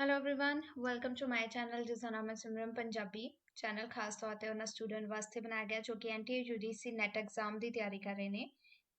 hello everyone welcome to my channel ਜਿਸ ਦਾ ਨਾਮ ਹੈ ਸਿਮਰਨ ਪੰਜਾਬੀ ਚੈਨਲ ਖਾਸ ਤੌਰ ਤੇ ਉਹਨਾਂ ਸਟੂਡੈਂਟ ਵਾਸਤੇ ਬਣਾਇਆ ਗਿਆ ਜੋ ਕਿ ਐਨਟੀਏ ਯੂਜੀਸੀ ਨੈਟ ਐਗਜ਼ਾਮ ਦੀ ਤਿਆਰੀ ਕਰ ਰਹੇ ਨੇ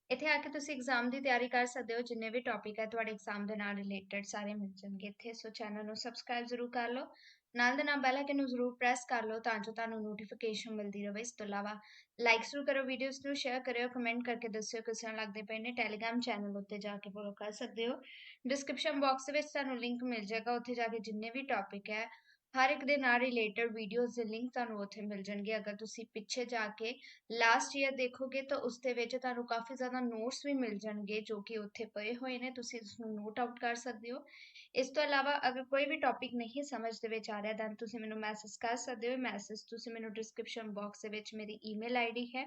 ਇੱਥੇ ਆ ਕੇ ਤੁਸੀਂ ਐਗਜ਼ਾਮ ਦੀ ਤਿਆਰੀ ਕਰ ਸਕਦੇ ਹੋ ਜਿੰਨੇ ਵੀ ਟੌਪਿਕ ਹੈ ਤੁਹਾਡੇ ਐਗਜ਼ਾਮ ਦੇ ਨਾਲ ਰਿਲੇਟਡ ਸਾਰੇ ਮਿਲ ਜਾਣਗੇ ਇੱਥੇ ਸੋ ਚੈਨਲ ਨੂੰ ਸਬਸਕ੍ਰਾਈਬ ਜ਼ਰੂਰ ਕਰ ਲਓ ਨਾਲ ਦੇ ਨਾਲ ਬੈਲ ਆਈਕਨ ਨੂੰ ਜ਼ਰੂਰ ਪ੍ਰੈਸ ਕਰ ਲਓ ਤਾਂ ਜੋ ਤੁਹਾਨੂੰ ਨੋਟੀਫਿਕੇਸ਼ਨ ਮਿਲਦੀ ਰਹੇ ਇਸ ਤੋਂ ਇਲਾਵਾ ਲਾਈਕ ਜ਼ਰੂਰ ਕਰੋ ਵੀਡੀਓਜ਼ ਨੂੰ ਸ਼ੇਅਰ ਕਰਿਓ ਕਮੈਂਟ ਕਰਕੇ ਦੱਸਿਓ ਕਿਸ ਤਰ੍ਹਾਂ ਲੱਗਦੇ ਪਏ ਨੇ ਟੈਲੀਗ੍ਰਾਮ ਚੈਨਲ ਉੱਤੇ ਜਾ ਕੇ ਫੋਲੋ ਕਰ ਸਕਦੇ ਹੋ ਡਿਸਕ੍ਰਿਪਸ਼ਨ ਬਾਕਸ ਵਿੱਚ ਤੁਹਾਨੂੰ ਲਿੰਕ ਮਿਲ ਜਾਏਗਾ, ਉੱਥੇ ਜਾ ਕੇ ਜਿੰਨੇ ਵੀ ਟੌਪਿਕ ਹੈ, ਹਰ ਇੱਕ ਦੇ ਨਾਲ ਰਿਲੇਟਡ ਵੀਡੀਓਜ਼ ਦੇ ਲਿੰਕ ਤੁਹਾਨੂੰ ਉੱਥੇ ਮਿਲ ਜਾਣਗੇ, ਅਗਰ ਤੁਸੀਂ ਪਿੱਛੇ ਜਾ ਕੇ ਲਾਸਟ ਈਅਰ ਦੇਖੋਗੇ ਤਾਂ ਉਸ ਦੇ ਵਿੱਚ ਤੁਹਾਨੂੰ ਕਾਫੀ ਜ਼ਿਆਦਾ ਨੋਟਸ ਵੀ ਮਿਲ ਜਾਣਗੇ ਜੋ ਕਿ ਉੱਥੇ ਪਏ ਹੋਏ ਨੇ, ਤੁਸੀਂ ਇਸ ਨੂੰ ਨੋਟ ਆਊਟ ਕਰ ਸਕਦੇ ਹੋ। ਇਸ ਤੋਂ ਇਲਾਵਾ ਅਗਰ ਕੋਈ ਵੀ ਟੌਪਿਕ ਨਹੀਂ ਸਮਝ ਦੇ ਵਿੱਚ ਆ ਰਿਹਾ ਤਾਂ ਤੁਸੀਂ ਮੈਨੂੰ ਮੈਸੇਜ ਕਰ ਸਕਦੇ ਹੋ ਮੈਸੇਜ ਤੁਸੀਂ ਮੈਨੂੰ ਡਿਸਕ੍ਰਿਪਸ਼ਨ ਬਾਕਸ ਦੇ ਵਿੱਚ ਮੇਰੀ ਈਮੇਲ ਆਈਡੀ ਹੈ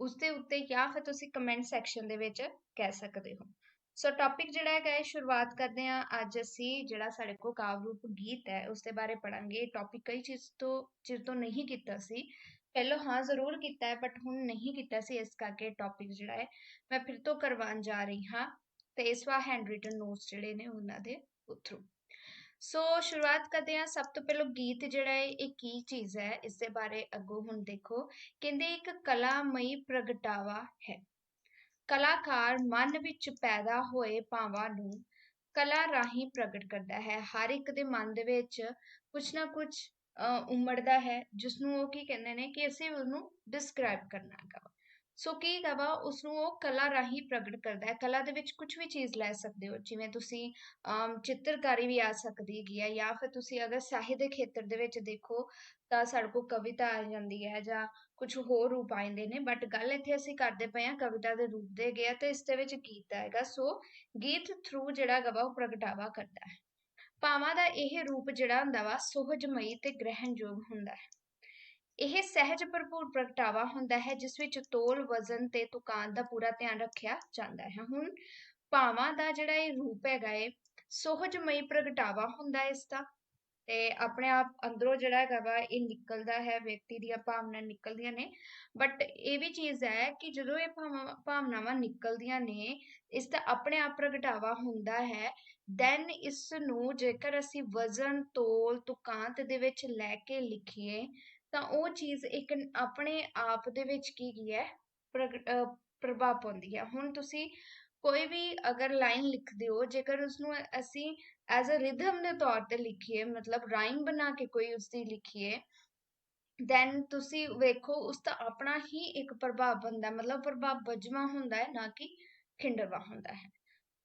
ਉਸ ਦੇ ਉੱਤੇ ਜਾਂ ਫਿਰ ਤੁਸੀਂ ਕਮੈਂਟ ਸੈਕਸ਼ਨ ਦੇ ਵਿੱਚ ਕਹਿ ਸਕਦੇ ਹੋ। ਸੋ ਟੌਪਿਕ ਜਿਹੜਾ ਹੈਗਾ ਇਹ ਸ਼ੁਰੂਆਤ ਕਰਦੇ ਹਾਂ ਅੱਜ ਅਸੀਂ, ਜਿਹੜਾ ਸਾਡੇ ਕੋ ਕਾਵ ਰੂਪ ਗੀਤ ਹੈ ਉਸ ਦੇ ਬਾਰੇ ਪੜਾਂਗੇ ਟੌਪਿਕ ਕਈ ਚੀਜ਼ ਤੋਂ, ਚਿਰ ਤੋਂ ਨਹੀਂ ਕੀਤਾ ਸੀ। ਪਹਿਲਾਂ ਹਾਂ, ਜ਼ਰੂਰ ਕੀਤਾ ਹੈ ਬਟ ਹੁਣ ਨਹੀਂ ਕੀਤਾ ਸੀ। ਇਸ ਕਰਕੇ ਟੌਪਿਕ ਜਿਹੜਾ ਹੈ, ਮੈਂ ਫਿਰ ਤੋਂ ਕਰਵਾਉਣ ਜਾ ਰਹੀ ਹਾਂ। ਤੇ ਇਸ ਵਾਰ ਹੈਂਡ ਰਿਟਨ ਨੋਟਸ ਜਿਹੜੇ ਨੇ ਉਹਨਾਂ ਦੇ ਉਥਰੂ ਸੋ ਸ਼ੁਰੂਆਤ ਕਰਦੇ ਹਾਂ। ਸਭ ਤੋਂ ਪਹਿਲਾਂ ਗੀਤ ਜਿਹੜਾ ਹੈ, ਇਹ ਕੀ ਚੀਜ਼ ਹੈ? ਇਸ ਦੇ ਬਾਰੇ ਅੱਗੋਂ ਹੁਣ ਦੇਖੋ। ਕਹਿੰਦੇ ਇੱਕ ਕਲਾਮਈ ਪ੍ਰਗਟਾਵਾ ਹੈ। ਕਲਾਕਾਰ ਮਨ ਵਿੱਚ ਪੈਦਾ ਹੋਏ ਭਾਵਾਂ ਨੂੰ ਕਲਾ ਰਾਹੀਂ ਪ੍ਰਗਟ ਕਰਦਾ ਹੈ। ਹਰ ਇੱਕ ਦੇ ਮਨ ਦੇ ਵਿੱਚ ਕੁਛ ਨਾ ਕੁਝ ਉਮੜਦਾ ਹੈ ਜਿਸ ਨੂੰ ਉਹ ਕੀ ਕਹਿੰਦੇ ਨੇ ਕਿ ਅਸੀਂ ਉਹਨੂੰ ਡਿਸਕ੍ਰਾਈਬ ਕਰਨਾ ਹੈਗਾ ਸੋ ਕੀ ਹੈਗਾ ਉਸ ਨੂੰ ਉਹ ਕਲਾ ਰਾਹੀਂ ਪ੍ਰਗਟ ਕਰਦਾ ਹੈ। ਕਲਾ ਦੇ ਵਿੱਚ ਕੁਝ ਵੀ ਚੀਜ਼ ਲੈ ਸਕਦੇ ਹੋ, ਜਿਵੇਂ ਤੁਸੀਂ ਚਿੱਤਰਕਾਰੀ ਵੀ ਆ ਸਕਦੀ ਹੈ ਜਾਂ ਫਿਰ ਤੁਸੀਂ ਅਗਰ ਸਾਹਿਤ ਦੇ ਖੇਤਰ ਦੇ ਵਿੱਚ ਦੇਖੋ, ਤਾਂ ਸਾਡੇ ਕੋਲ ਕਵਿਤਾ ਆ ਜਾਂਦੀ ਹੈ ਜਾਂ ਕੁਝ ਹੋਰ ਰੂਪ ਆਉਂਦੇ ਨੇ। ਬਟ ਗੱਲ ਇੱਥੇ ਅਸੀਂ ਕਰਦੇ ਪਏ ਆ ਕਵਿਤਾ ਦੇ ਰੂਪ ਦੇ ਗਿਆ ਤੇ ਇਸ ਦੇ ਵਿੱਚ ਗੀਤ ਆਏਗਾ ਸੋ ਗੀਤ ਥਰੂ ਜਿਹੜਾ ਗਵਾ ਉਹ ਪ੍ਰਗਟਾਵਾ ਕਰਦਾ ਹੈ। ਭਾਵਾਂ ਦਾ ਇਹ ਰੂਪ ਜਿਹੜਾ ਹੁੰਦਾ ਵਾ, ਸੋਹਜਮਈ ਤੇ ਗ੍ਰਹਿਣਯੋਗ ਹੁੰਦਾ ਹੈ। ਇਹ ਸਹਿਜ ਭਰਪੂਰ ਪ੍ਰਗਟਾਵਾ ਹੁੰਦਾ ਹੈ, ਜਿਸ ਵਿੱਚ ਤੋਲ, ਵਜ਼ਨ ਤੇ ਤੁਕਾਨ ਦਾ ਪੂਰਾ ਧਿਆਨ ਰੱਖਿਆ ਜਾਂਦਾ ਹੈ। ਹੁਣ ਭਾਵਾਂ ਦਾ ਜਿਹੜਾ ਇਹ ਰੂਪ ਹੈਗਾ ਏ, ਸੋਹਜਮਈ ਪ੍ਰਗਟਾਵਾ ਹੁੰਦਾ ਹੈ ਇਸ ਦਾ ਤੇ ਆਪਣੇ ਆਪ ਅੰਦਰੋਂ ਜਿਹੜਾ ਹੈਗਾ ਵਾ, ਇਹ ਨਿਕਲਦਾ ਹੈ, ਵਿਅਕਤੀ ਦੀਆਂ ਭਾਵਨਾ ਨਿਕਲਦੀਆਂ ਨੇ। ਬਟ ਇਹ ਵੀ ਚੀਜ਼ ਹੈ ਕਿ ਜਦੋਂ ਇਹ ਭਾਵਨਾਵਾਂ ਨਿਕਲਦੀਆਂ ਨੇ ਇਸ ਦਾ ਆਪਣੇ ਆਪ ਪ੍ਰਗਟਾਵਾ ਹੁੰਦਾ ਹੈ। ਦੈਨ ਇਸ ਨੂੰ ਜੇਕਰ ਅਸੀਂ ਵਜ਼ਨ, ਤੋਲ, ਤੁਕਾਂਤ ਦੇ ਵਿੱਚ ਲੈ ਕੇ ਲਿਖੀਏ ਤਾਂ ਉਹ ਚੀਜ਼ ਇੱਕ ਆਪਣੇ ਆਪ ਦੇ ਵਿੱਚ ਕੀ ਕੀ ਹੈ? ਪ੍ਰਭਾਵ ਪਾਉਂਦੀ ਹੈ। ਹੁਣ ਤੁਸੀਂ ਕੋਈ ਵੀ ਅਗਰ ਲਾਈਨ ਲਿਖਦੇ ਹੋ, ਜੇਕਰ ਉਸ ਨੂੰ ਅਸੀਂ ਐਜ਼ ਅ ਰਿਦਮ ਦੇ ਤੌਰ ਤੇ ਲਿਖੀਏ, ਮਤਲਬ ਰਾਈਮ ਬਣਾ ਕੇ ਕੋਈ ਉਸ ਦੀ ਲਿਖੀਏ ਦੈਨ ਤੁਸੀਂ ਵੇਖੋ ਉਸ ਦਾ ਆਪਣਾ ਹੀ ਇੱਕ ਪ੍ਰਭਾਵ ਬੰਦਾ ਮਤਲਬ ਪ੍ਰਭਾਵ ਬਜਵਾ ਹੁੰਦਾ ਹੈ, ਨਾ ਕਿ ਖਿੰਡਰਵਾ ਹੁੰਦਾ ਹੈ।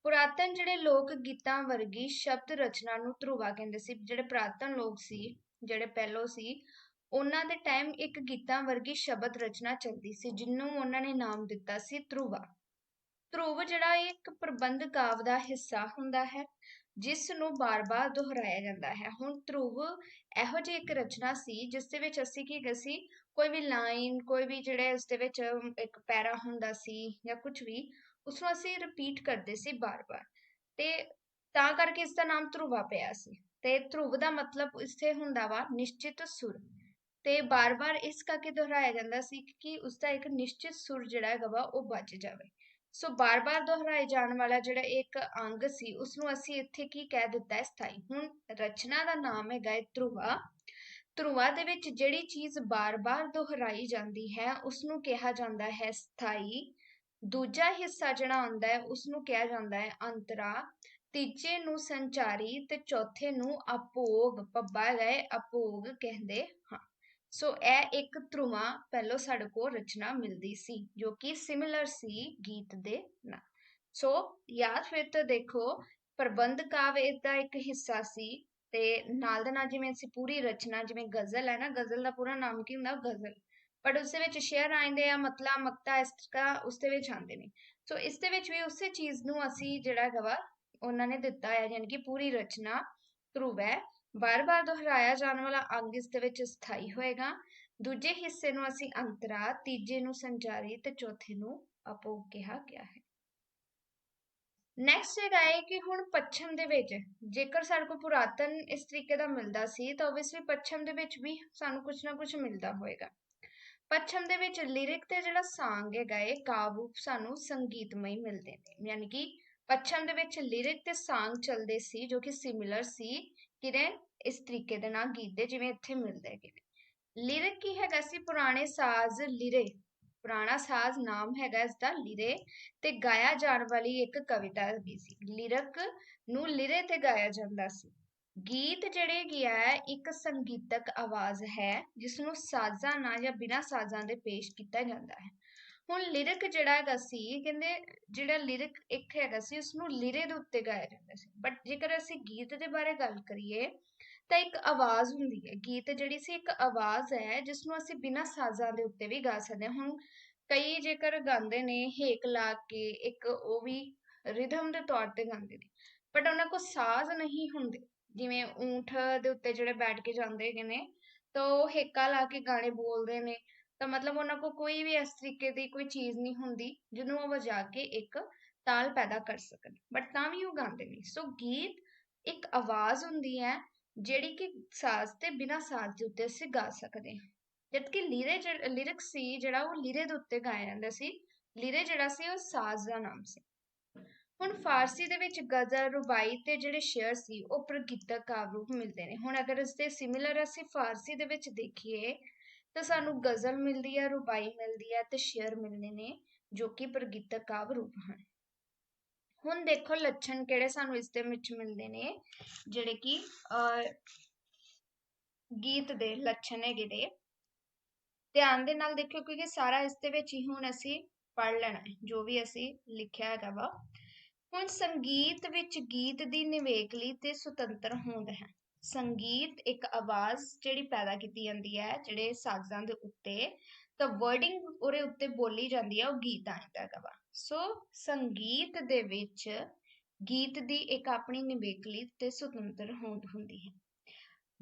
ਪੁਰਾਤਨ ਜਿਹੜੇ ਲੋਕ ਗੀਤਾਂ ਵਰਗੀ ਸ਼ਬਦ ਰਚਨਾ ਨੂੰ ਧਰੁਵਾ ਕਹਿੰਦੇ ਸੀ, ਜਿਹੜੇ ਪੁਰਾਤਨ ਲੋਕ ਸੀ, ਜਿਹੜੇ ਪਹਿਲੋ ਸੀ ਉਹਨਾਂ ਦੇ ਟਾਈਮ ਇੱਕ ਗੀਤਾਂ ਵਰਗੀ ਸ਼ਬਦ ਰਚਨਾ ਚੱਲਦੀ ਸੀ, ਜਿਹਨੂੰ ਉਹਨਾਂ ਨੇ ਨਾਮ ਦਿੱਤਾ ਸੀ ਧਰੁਵਾ। ਧਰੁਵ ਜਿਹੜਾ ਇੱਕ ਪ੍ਰਬੰਧ ਕਾਵਿ ਦਾ ਹਿੱਸਾ ਹੁੰਦਾ ਹੈ, ਜਿਸ ਨੂੰ ਬਾਰ-ਬਾਰ ਦੁਹਰਾਇਆ ਜਾਂਦਾ ਹੈ। ਹੁਣ ਧਰੁਵ ਇਹੋ ਜਿਹੀ ਇੱਕ ਰਚਨਾ ਸੀ, ਜਿਸ ਦੇ ਵਿੱਚ ਅਸੀਂ ਕੀ ਗਸੀ ਕੋਈ ਵੀ ਲਾਈਨ ਕੋਈ ਵੀ ਜਿਹੜੇ ਉਸ ਦੇ ਵਿੱਚ ਇੱਕ ਪੈਰਾ ਹੁੰਦਾ ਸੀ ਜਾਂ ਕੁਝ ਵੀ ਉਸ ਨੂੰ ਅਸੀਂ ਰਿਪੀਟ ਕਰਦੇ ਸੀ ਬਾਰ-ਬਾਰ। ਤੇ ਤਾਂ ਕਰਕੇ ਇਸ ਦਾ ਨਾਮ ਧਰੁਵਾ ਪਿਆ ਸੀ। ਤੇ ਧਰੁਵ ਦਾ ਮਤਲਬ ਇਸੇ ਹੁੰਦਾ ਵਾ ਨਿਸ਼ਚਿਤ ਸੁਰ। ਤੇ ਬਾਰ-ਬਾਰ ਇਸ ਕਰਕੇ ਦੁਹਰਾਇਆ ਜਾਂਦਾ ਸੀ ਕਿ ਉਸਦਾ ਇੱਕ ਨਿਸ਼ਚਿਤ ਸੁਰ ਜਿਹੜਾ ਹੈਗਾ ਵਾ, ਉਹ ਬਚ ਜਾਵੇ। ਸੋ ਬਾਰ-ਬਾਰ ਦੁਹਰਾਏ ਜਾਣ ਵਾਲਾ ਜਿਹੜਾ ਇੱਕ ਅੰਗ ਸੀ ਉਸ ਨੂੰ ਅਸੀਂ ਇੱਥੇ ਕੀ ਕਹਿ ਦਿੱਤਾ ਹੈ ਸਥਾਈ? ਹੁਣ ਰਚਨਾ ਦਾ ਨਾਮ ਹੈਗਾ ਹੈ ਗਾਇ ਧਰੁਵਾ। ਧਰੁਵਾ ਦੇ ਵਿੱਚ ਜਿਹੜੀ ਚੀਜ਼ ਬਾਰ-ਬਾਰ ਦੁਹਰਾਈ ਜਾਂਦੀ ਹੈ ਉਸ ਨੂੰ ਕਿਹਾ ਜਾਂਦਾ ਹੈ ਸਥਾਈ। ਦੂਜਾ ਹਿੱਸਾ ਜਿਹੜਾ ਆਉਂਦਾ ਹੈ ਉਸ ਨੂੰ ਕਿਹਾ ਜਾਂਦਾ ਹੈ ਅੰਤਰਾ। ਤੀਜੇ ਨੂੰ ਸੰਚਾਰੀ ਤੇ ਚੌਥੇ ਨੂੰ ਅਪੋਗ ਪੱਬਾ ਗਏ ਅਪੋਗ ਕਹਿੰਦੇ ਹਾਂ। ਸੋ ਇਹ ਇੱਕ ਧਰੁਵਾ ਪਹਿਲੋ ਸਾਡੇ ਕੋਲ ਰਚਨਾ ਮਿਲਦੀ ਸੀ, ਜੋ ਕਿ ਸਿਮਿਲਰ ਸੀ ਗੀਤ ਦੇ ਨਾਲ। ਸੋ ਯਾਦ ਫਿਰ ਤੋਂ ਦੇਖੋ, ਪ੍ਰਬੰਧ ਕਾਵ ਦਾ ਇੱਕ ਹਿੱਸਾ ਸੀ ਤੇ ਨਾਲ ਦੇ ਨਾਲ ਜਿਵੇਂ ਅਸੀਂ ਪੂਰੀ ਰਚਨਾ, ਜਿਵੇਂ ਗਜ਼ਲ ਹੈ ਨਾ, ਗਜ਼ਲ ਦਾ ਪੂਰਾ ਨਾਮ ਕੀ ਹੁੰਦਾ? ਗਜ਼ਲ। ਪਰ ਉਸ ਦੇ ਵਿੱਚ ਸ਼ੇਅਰ ਆਉਂਦੇ ਆ, ਮਤਲਾ, ਮਕਤਾ, ਇਸ ਤਰ੍ਹਾਂ ਉਸ ਦੇ ਵਿੱਚ ਆਉਂਦੇ ਨੇ। ਸੋ ਇਸ ਦੇ ਵਿੱਚ ਵੀ ਉਸੇ ਚੀਜ਼ ਨੂੰ ਅਸੀਂ ਜਿਹੜਾ ਗਵਾ ਉਹਨਾਂ ਨੇ ਦਿੱਤਾ ਹੈ ਯਾਨੀ ਕਿ ਪੂਰੀ ਰਚਨਾ ਧਰੁਵ ਹੈ। ਬਾਰ-ਬਾਰ ਦੁਹਰਾਇਆ ਜਾਣ ਵਾਲਾ ਅੰਗ ਇਸ ਦੇ ਵਿੱਚ ਸਥਾਈ ਹੋਏਗਾ। ਦੂਜੇ ਹਿੱਸੇ ਨੂੰ ਅਸੀਂ ਅੰਤਰਾ ਤੀਜੇ ਨੂੰ ਸੰਚਾਰੀ ਤੇ ਚੌਥੇ ਨੂੰ ਅਪੋਗ ਕਿਹਾ ਗਿਆ ਹੈ। ਨੈਕਸਟ ਹੈਗਾ ਹੈ ਕਿ ਹੁਣ ਪੱਛਮ ਦੇ ਵਿੱਚ ਜੇਕਰ ਸਾਡੇ ਕੋਲ ਪੁਰਾਤਨ ਇਸ ਤਰੀਕੇ ਦਾ ਮਿਲਦਾ ਸੀ ਤਾਂ ਆਬਵੀਅਸਲੀ ਪੱਛਮ ਦੇ ਵਿੱਚ ਵੀ ਸਾਨੂੰ ਕੁਝ ਨਾ ਕੁਝ ਮਿਲਦਾ ਹੋਏਗਾ। ਪੱਛਮ ਦੇ ਵਿੱਚ ਲਿਰਿਕ ਤੇ ਜਿਹੜਾ ਸਾਂਗ ਹੈਗਾ ਹੈ ਕਾਵ ਸਾਨੂੰ ਸੰਗੀਤਮਈ ਮਿਲਦੇ ਨੇ। ਯਾਨੀ ਕਿ ਪੱਛਮ ਦੇ ਵਿੱਚ ਲਿਰਿਕ ਤੇ ਸਾਂਗ ਚੱਲਦੇ ਸੀ ਜੋ ਕਿ ਸਿਮਿਲਰ ਸੀ। ਕਿਵੇਂ ਇਸ ਤਰੀਕੇ ਦੇ ਨਾਲ ਗੀਤ ਦੇ ਜਿਵੇਂ ਇੱਥੇ ਮਿਲਦੇ ਹੈਗੇ ਨੇ। ਲਿਰਿਕ ਕੀ ਹੈਗਾ ਸੀ? ਪੁਰਾਣੇ ਸਾਜ਼ ਲਿਰੇ। ਪੁਰਾਣਾ ਸਾਜ਼ ਨਾਮ ਹੈਗਾ ਇਸ ਦਾ ਲਿਰੇ ਤੇ ਗਾਇਆ ਜਾਣ ਵਾਲੀ ਇੱਕ ਕਵਿਤਾ ਹੈਗੀ ਸੀ। ਲਿਰਕ ਨੂੰ ਲਿਰੇ ਤੇ ਗਾਇਆ ਜਾਂਦਾ ਸੀ। ਗੀਤ ਜਿਹੜੇ ਗਿਆ ਹੈ ਇੱਕ ਸੰਗੀਤਕ ਆਵਾਜ਼ ਹੈ ਜਿਸ ਨੂੰ ਸਾਜ਼ਾਂ ਨਾਲ ਜਾਂ ਬਿਨਾਂ ਸਾਜ਼ਾਂ ਦੇ ਪੇਸ਼ ਕੀਤਾ ਜਾਂਦਾ ਹੈ। ਹੁਣ ਲਿਰਿਕ ਜਿਹੜਾ ਹੈਗਾ ਸੀ, ਕਹਿੰਦੇ ਜਿਹੜਾ ਲਿਰਿਕ ਇੱਕ ਹੈਗਾ ਸੀ ਉਸ ਨੂੰ ਲਿਰੇ ਦੇ ਉੱਤੇ ਗਾਇਆ ਜਾਂਦਾ ਸੀ। ਬਟ ਜੇਕਰ ਅਸੀਂ ਗੀਤ ਦੇ ਬਾਰੇ ਗੱਲ ਕਰੀਏ, ਤਾਂ ਇੱਕ ਆਵਾਜ਼ ਹੁੰਦੀ ਹੈ। ਗੀਤ ਜਿਹੜੀ ਸੀ, ਇੱਕ ਆਵਾਜ਼ ਹੈ ਜਿਸ ਨੂੰ ਅਸੀਂ ਬਿਨਾਂ ਸਾਜ਼ਾਂ ਦੇ ਉੱਤੇ ਵੀ ਗਾ ਸਕਦੇ ਹਾਂ। ਹੁਣ ਕਈ ਜੇਕਰ ਗਾਉਂਦੇ ਨੇ, ਹੇਕ ਲਾ ਕੇ, ਇੱਕ ਉਹ ਵੀ ਰਿਦਮ ਦੇ ਤੌਰ ਤੇ ਗਾਉਂਦੇ ਨੇ। ਬਟ ਉਹਨਾਂ ਕੋਲ ਸਾਜ਼ ਨਹੀਂ ਹੁੰਦੇ। ਜਿਵੇਂ ਊਂਠ ਦੇ ਉੱਤੇ ਜਿਹੜੇ ਬੈਠ ਕੇ ਜਾਂਦੇ ਹੈਗੇ ਨੇ, ਤਾਂ ਉਹ ਹੇਕਾ ਲਾ ਕੇ ਗਾਣੇ ਬੋਲਦੇ ਨੇ। ਤਾਂ ਮਤਲਬ ਉਹਨਾਂ ਕੋਲ ਕੋਈ ਵੀ ਇਸ ਤਰੀਕੇ ਦੀ ਕੋਈ ਚੀਜ਼ ਨਹੀਂ ਹੁੰਦੀ ਜਿਹਨੂੰ ਉਹ ਵਜਾ ਕੇ ਇੱਕ ਤਾਲ ਪੈਦਾ ਕਰ ਸਕਣ। ਬਟ ਤਾਂ ਵੀ ਉਹ ਗਾਉਂਦੇ ਨੇ। ਸੋ ਗੀਤ ਇੱਕ ਆਵਾਜ਼ ਹੁੰਦੀ ਹੈ ਜਿਹੜੀ ਕਿ ਸਾਜ਼ ਤੇ ਬਿਨਾਂ ਸਾਜ਼ ਦੇ ਉੱਤੇ ਅਸੀਂ ਗਾ ਸਕਦੇ ਹਾਂ। ਜਦਕਿ ਲੀਰੇ ਲਿਰਿਕ ਸੀ ਜਿਹੜਾ ਉਹ ਲੀਰੇ ਦੇ ਉੱਤੇ ਗਾਇਆ ਜਾਂਦਾ ਸੀ, ਲੀਰੇ ਜਿਹੜਾ ਸੀ ਉਹ ਸਾਜ਼ ਦਾ ਨਾਮ ਸੀ। ਹੁਣ ਫਾਰਸੀ ਦੇ ਵਿੱਚ ਗਜ਼ਲ, ਰੁਬਾਈ ਤੇ ਜਿਹੜੇ ਸ਼ੇਅਰ ਸੀ ਉਹ ਪ੍ਰਗੀਤਕ ਕਾਵਿ ਰੂਪ ਮਿਲਦੇ ਨੇ। ਹੁਣ ਅਗਰ ਇਸ ਦੇ ਸਿਮਿਲਰ ਅਸੀਂ ਫਾਰਸੀ ਦੇ ਵਿੱਚ ਦੇਖੀਏ ਤਾਂ ਸਾਨੂੰ ਗਜ਼ਲ ਮਿਲਦੀ ਹੈ ਰੁਬਾਈ ਮਿਲਦੀ ਹੈ ਤੇ ਸ਼ੇਅਰ ਮਿਲਦੇ ਨੇ, ਜੋ ਕਿ ਪ੍ਰਗੀਤਕ ਕਾਵਿ ਰੂਪ ਹਨ। ਹੁਣ ਦੇਖੋ ਲੱਛਣ ਕਿਹੜੇ ਸਾਨੂੰ ਇਸ ਦੇ ਵਿੱਚ ਮਿਲਦੇ ਨੇ, ਜਿਹੜੇ ਕਿ ਗੀਤ ਦੇ ਲੱਛਣ ਹੈਗੇ ਨੇ। ਧਿਆਨ ਦੇ ਨਾਲ ਦੇਖਿਓ ਕਿਉਂਕਿ ਸਾਰਾ ਇਸ ਦੇ ਵਿੱਚ ਹੀ ਹੁਣ ਅਸੀਂ ਪੜ ਲੈਣਾ ਜੋ ਵੀ ਅਸੀਂ ਲਿਖਿਆ ਹੈਗਾ ਵਾ। ਹੁਣ ਸੰਗੀਤ ਵਿੱਚ ਗੀਤ ਦੀ ਨਿਵੇਕਲੀ ਤੇ ਸੁਤੰਤਰ ਹੋਂਦ ਹੈ। ਸੰਗੀਤ ਇੱਕ ਆਵਾਜ਼ ਜਿਹੜੀ ਪੈਦਾ ਕੀਤੀ ਜਾਂਦੀ ਹੈ, ਜਿਹੜੇ ਸਾਜ਼ਾਂ ਦੇ ਉੱਤੇ, ਤਾਂ ਵਰਡਿੰਗ ਉਹਦੇ ਉੱਤੇ ਬੋਲੀ ਜਾਂਦੀ ਹੈ, ਉਹ ਗੀਤ ਆਉਂਦਾ ਹੈਗਾ ਵਾ। ਸੋ ਸੰਗੀਤ ਦੇ ਵਿੱਚ ਗੀਤ ਦੀ ਇੱਕ ਆਪਣੀ ਨਿਵੇਕਲੀ ਤੇ ਸੁਤੰਤਰ ਹੋਂਦ ਹੁੰਦੀ ਹੈ।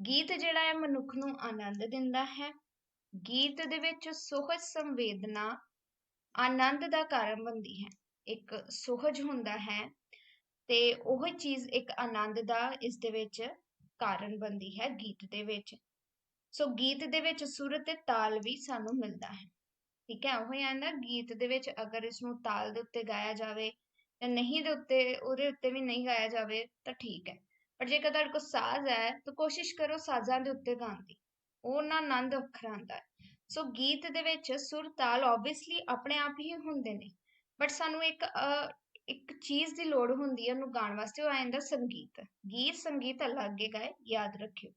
ਗੀਤ ਜਿਹੜਾ ਹੈ, ਮਨੁੱਖ ਨੂੰ ਆਨੰਦ ਦਿੰਦਾ ਹੈ। ਗੀਤ ਦੇ ਵਿੱਚ ਸੁਹਜ ਸੰਵੇਦਨਾ ਆਨੰਦ ਦਾ ਕਾਰਨ ਬਣਦੀ ਹੈ। ਇੱਕ ਸੁਹਜ ਹੁੰਦਾ ਹੈ ਤੇ ਉਹ ਚੀਜ਼ ਇੱਕ ਆਨੰਦ ਦਾ, ਇਸ ਦੇ ਵਿੱਚ ਕਾਰਨ ਬਣਦੀ ਹੈ ਗੀਤ ਦੇ ਵਿੱਚ। ਸੋ ਗੀਤ ਦੇ ਵਿੱਚ ਸੁਰ ਤੇ ਤਾਲ ਵੀ ਸਾਨੂੰ ਮਿਲਦਾ ਹੈ। ਠੀਕ ਹੈ, ਉਹ ਆਂਦਾ ਗੀਤ ਦੇ ਵਿੱਚ ਅਗਰ ਇਸ ਨੂੰ ਤਾਲ ਦੇ ਉੱਤੇ ਗਾਇਆ ਜਾਵੇ ਜਾਂ ਨਹੀਂ ਦੇ ਉੱਤੇ, ਉਹਦੇ ਉੱਤੇ ਵੀ ਨਹੀਂ ਗਾਇਆ ਜਾਵੇ ਤਾਂ ਠੀਕ ਹੈ। ਪਰ ਜੇਕਰ ਤੁਹਾਡੇ ਕੋਲ ਸਾਜ਼ ਹੈ, ਤਾਂ ਕੋਸ਼ਿਸ਼ ਕਰੋ ਸਾਜ਼ਾਂ ਦੇ ਉੱਤੇ ਗਾਉਣ ਦੀ। ਉਹ ਨਾ ਆਨੰਦ ਵੱਖਰਾ ਆਉਂਦਾ ਹੈ। ਸੋ ਗੀਤ ਦੇ ਵਿੱਚ ਸੁਰ ਤਾਲ ਆਬਵੀਅਸਲੀ ਆਪਣੇ ਆਪ ਹੀ ਹੁੰਦੇ ਨੇ। ਬਟ ਸਾਨੂੰ ਇੱਕ ਇੱਕ ਚੀਜ਼ ਦੀ ਲੋੜ ਹੁੰਦੀ ਹੈ ਉਹਨੂੰ ਗਾਉਣ ਵਾਸਤੇ, ਉਹ ਆਇੰਦਾ ਸੰਗੀਤ। ਗੀਤ, ਸੰਗੀਤ ਅਲੱਗ ਹੈ ਯਾਦ ਰੱਖਿਓ।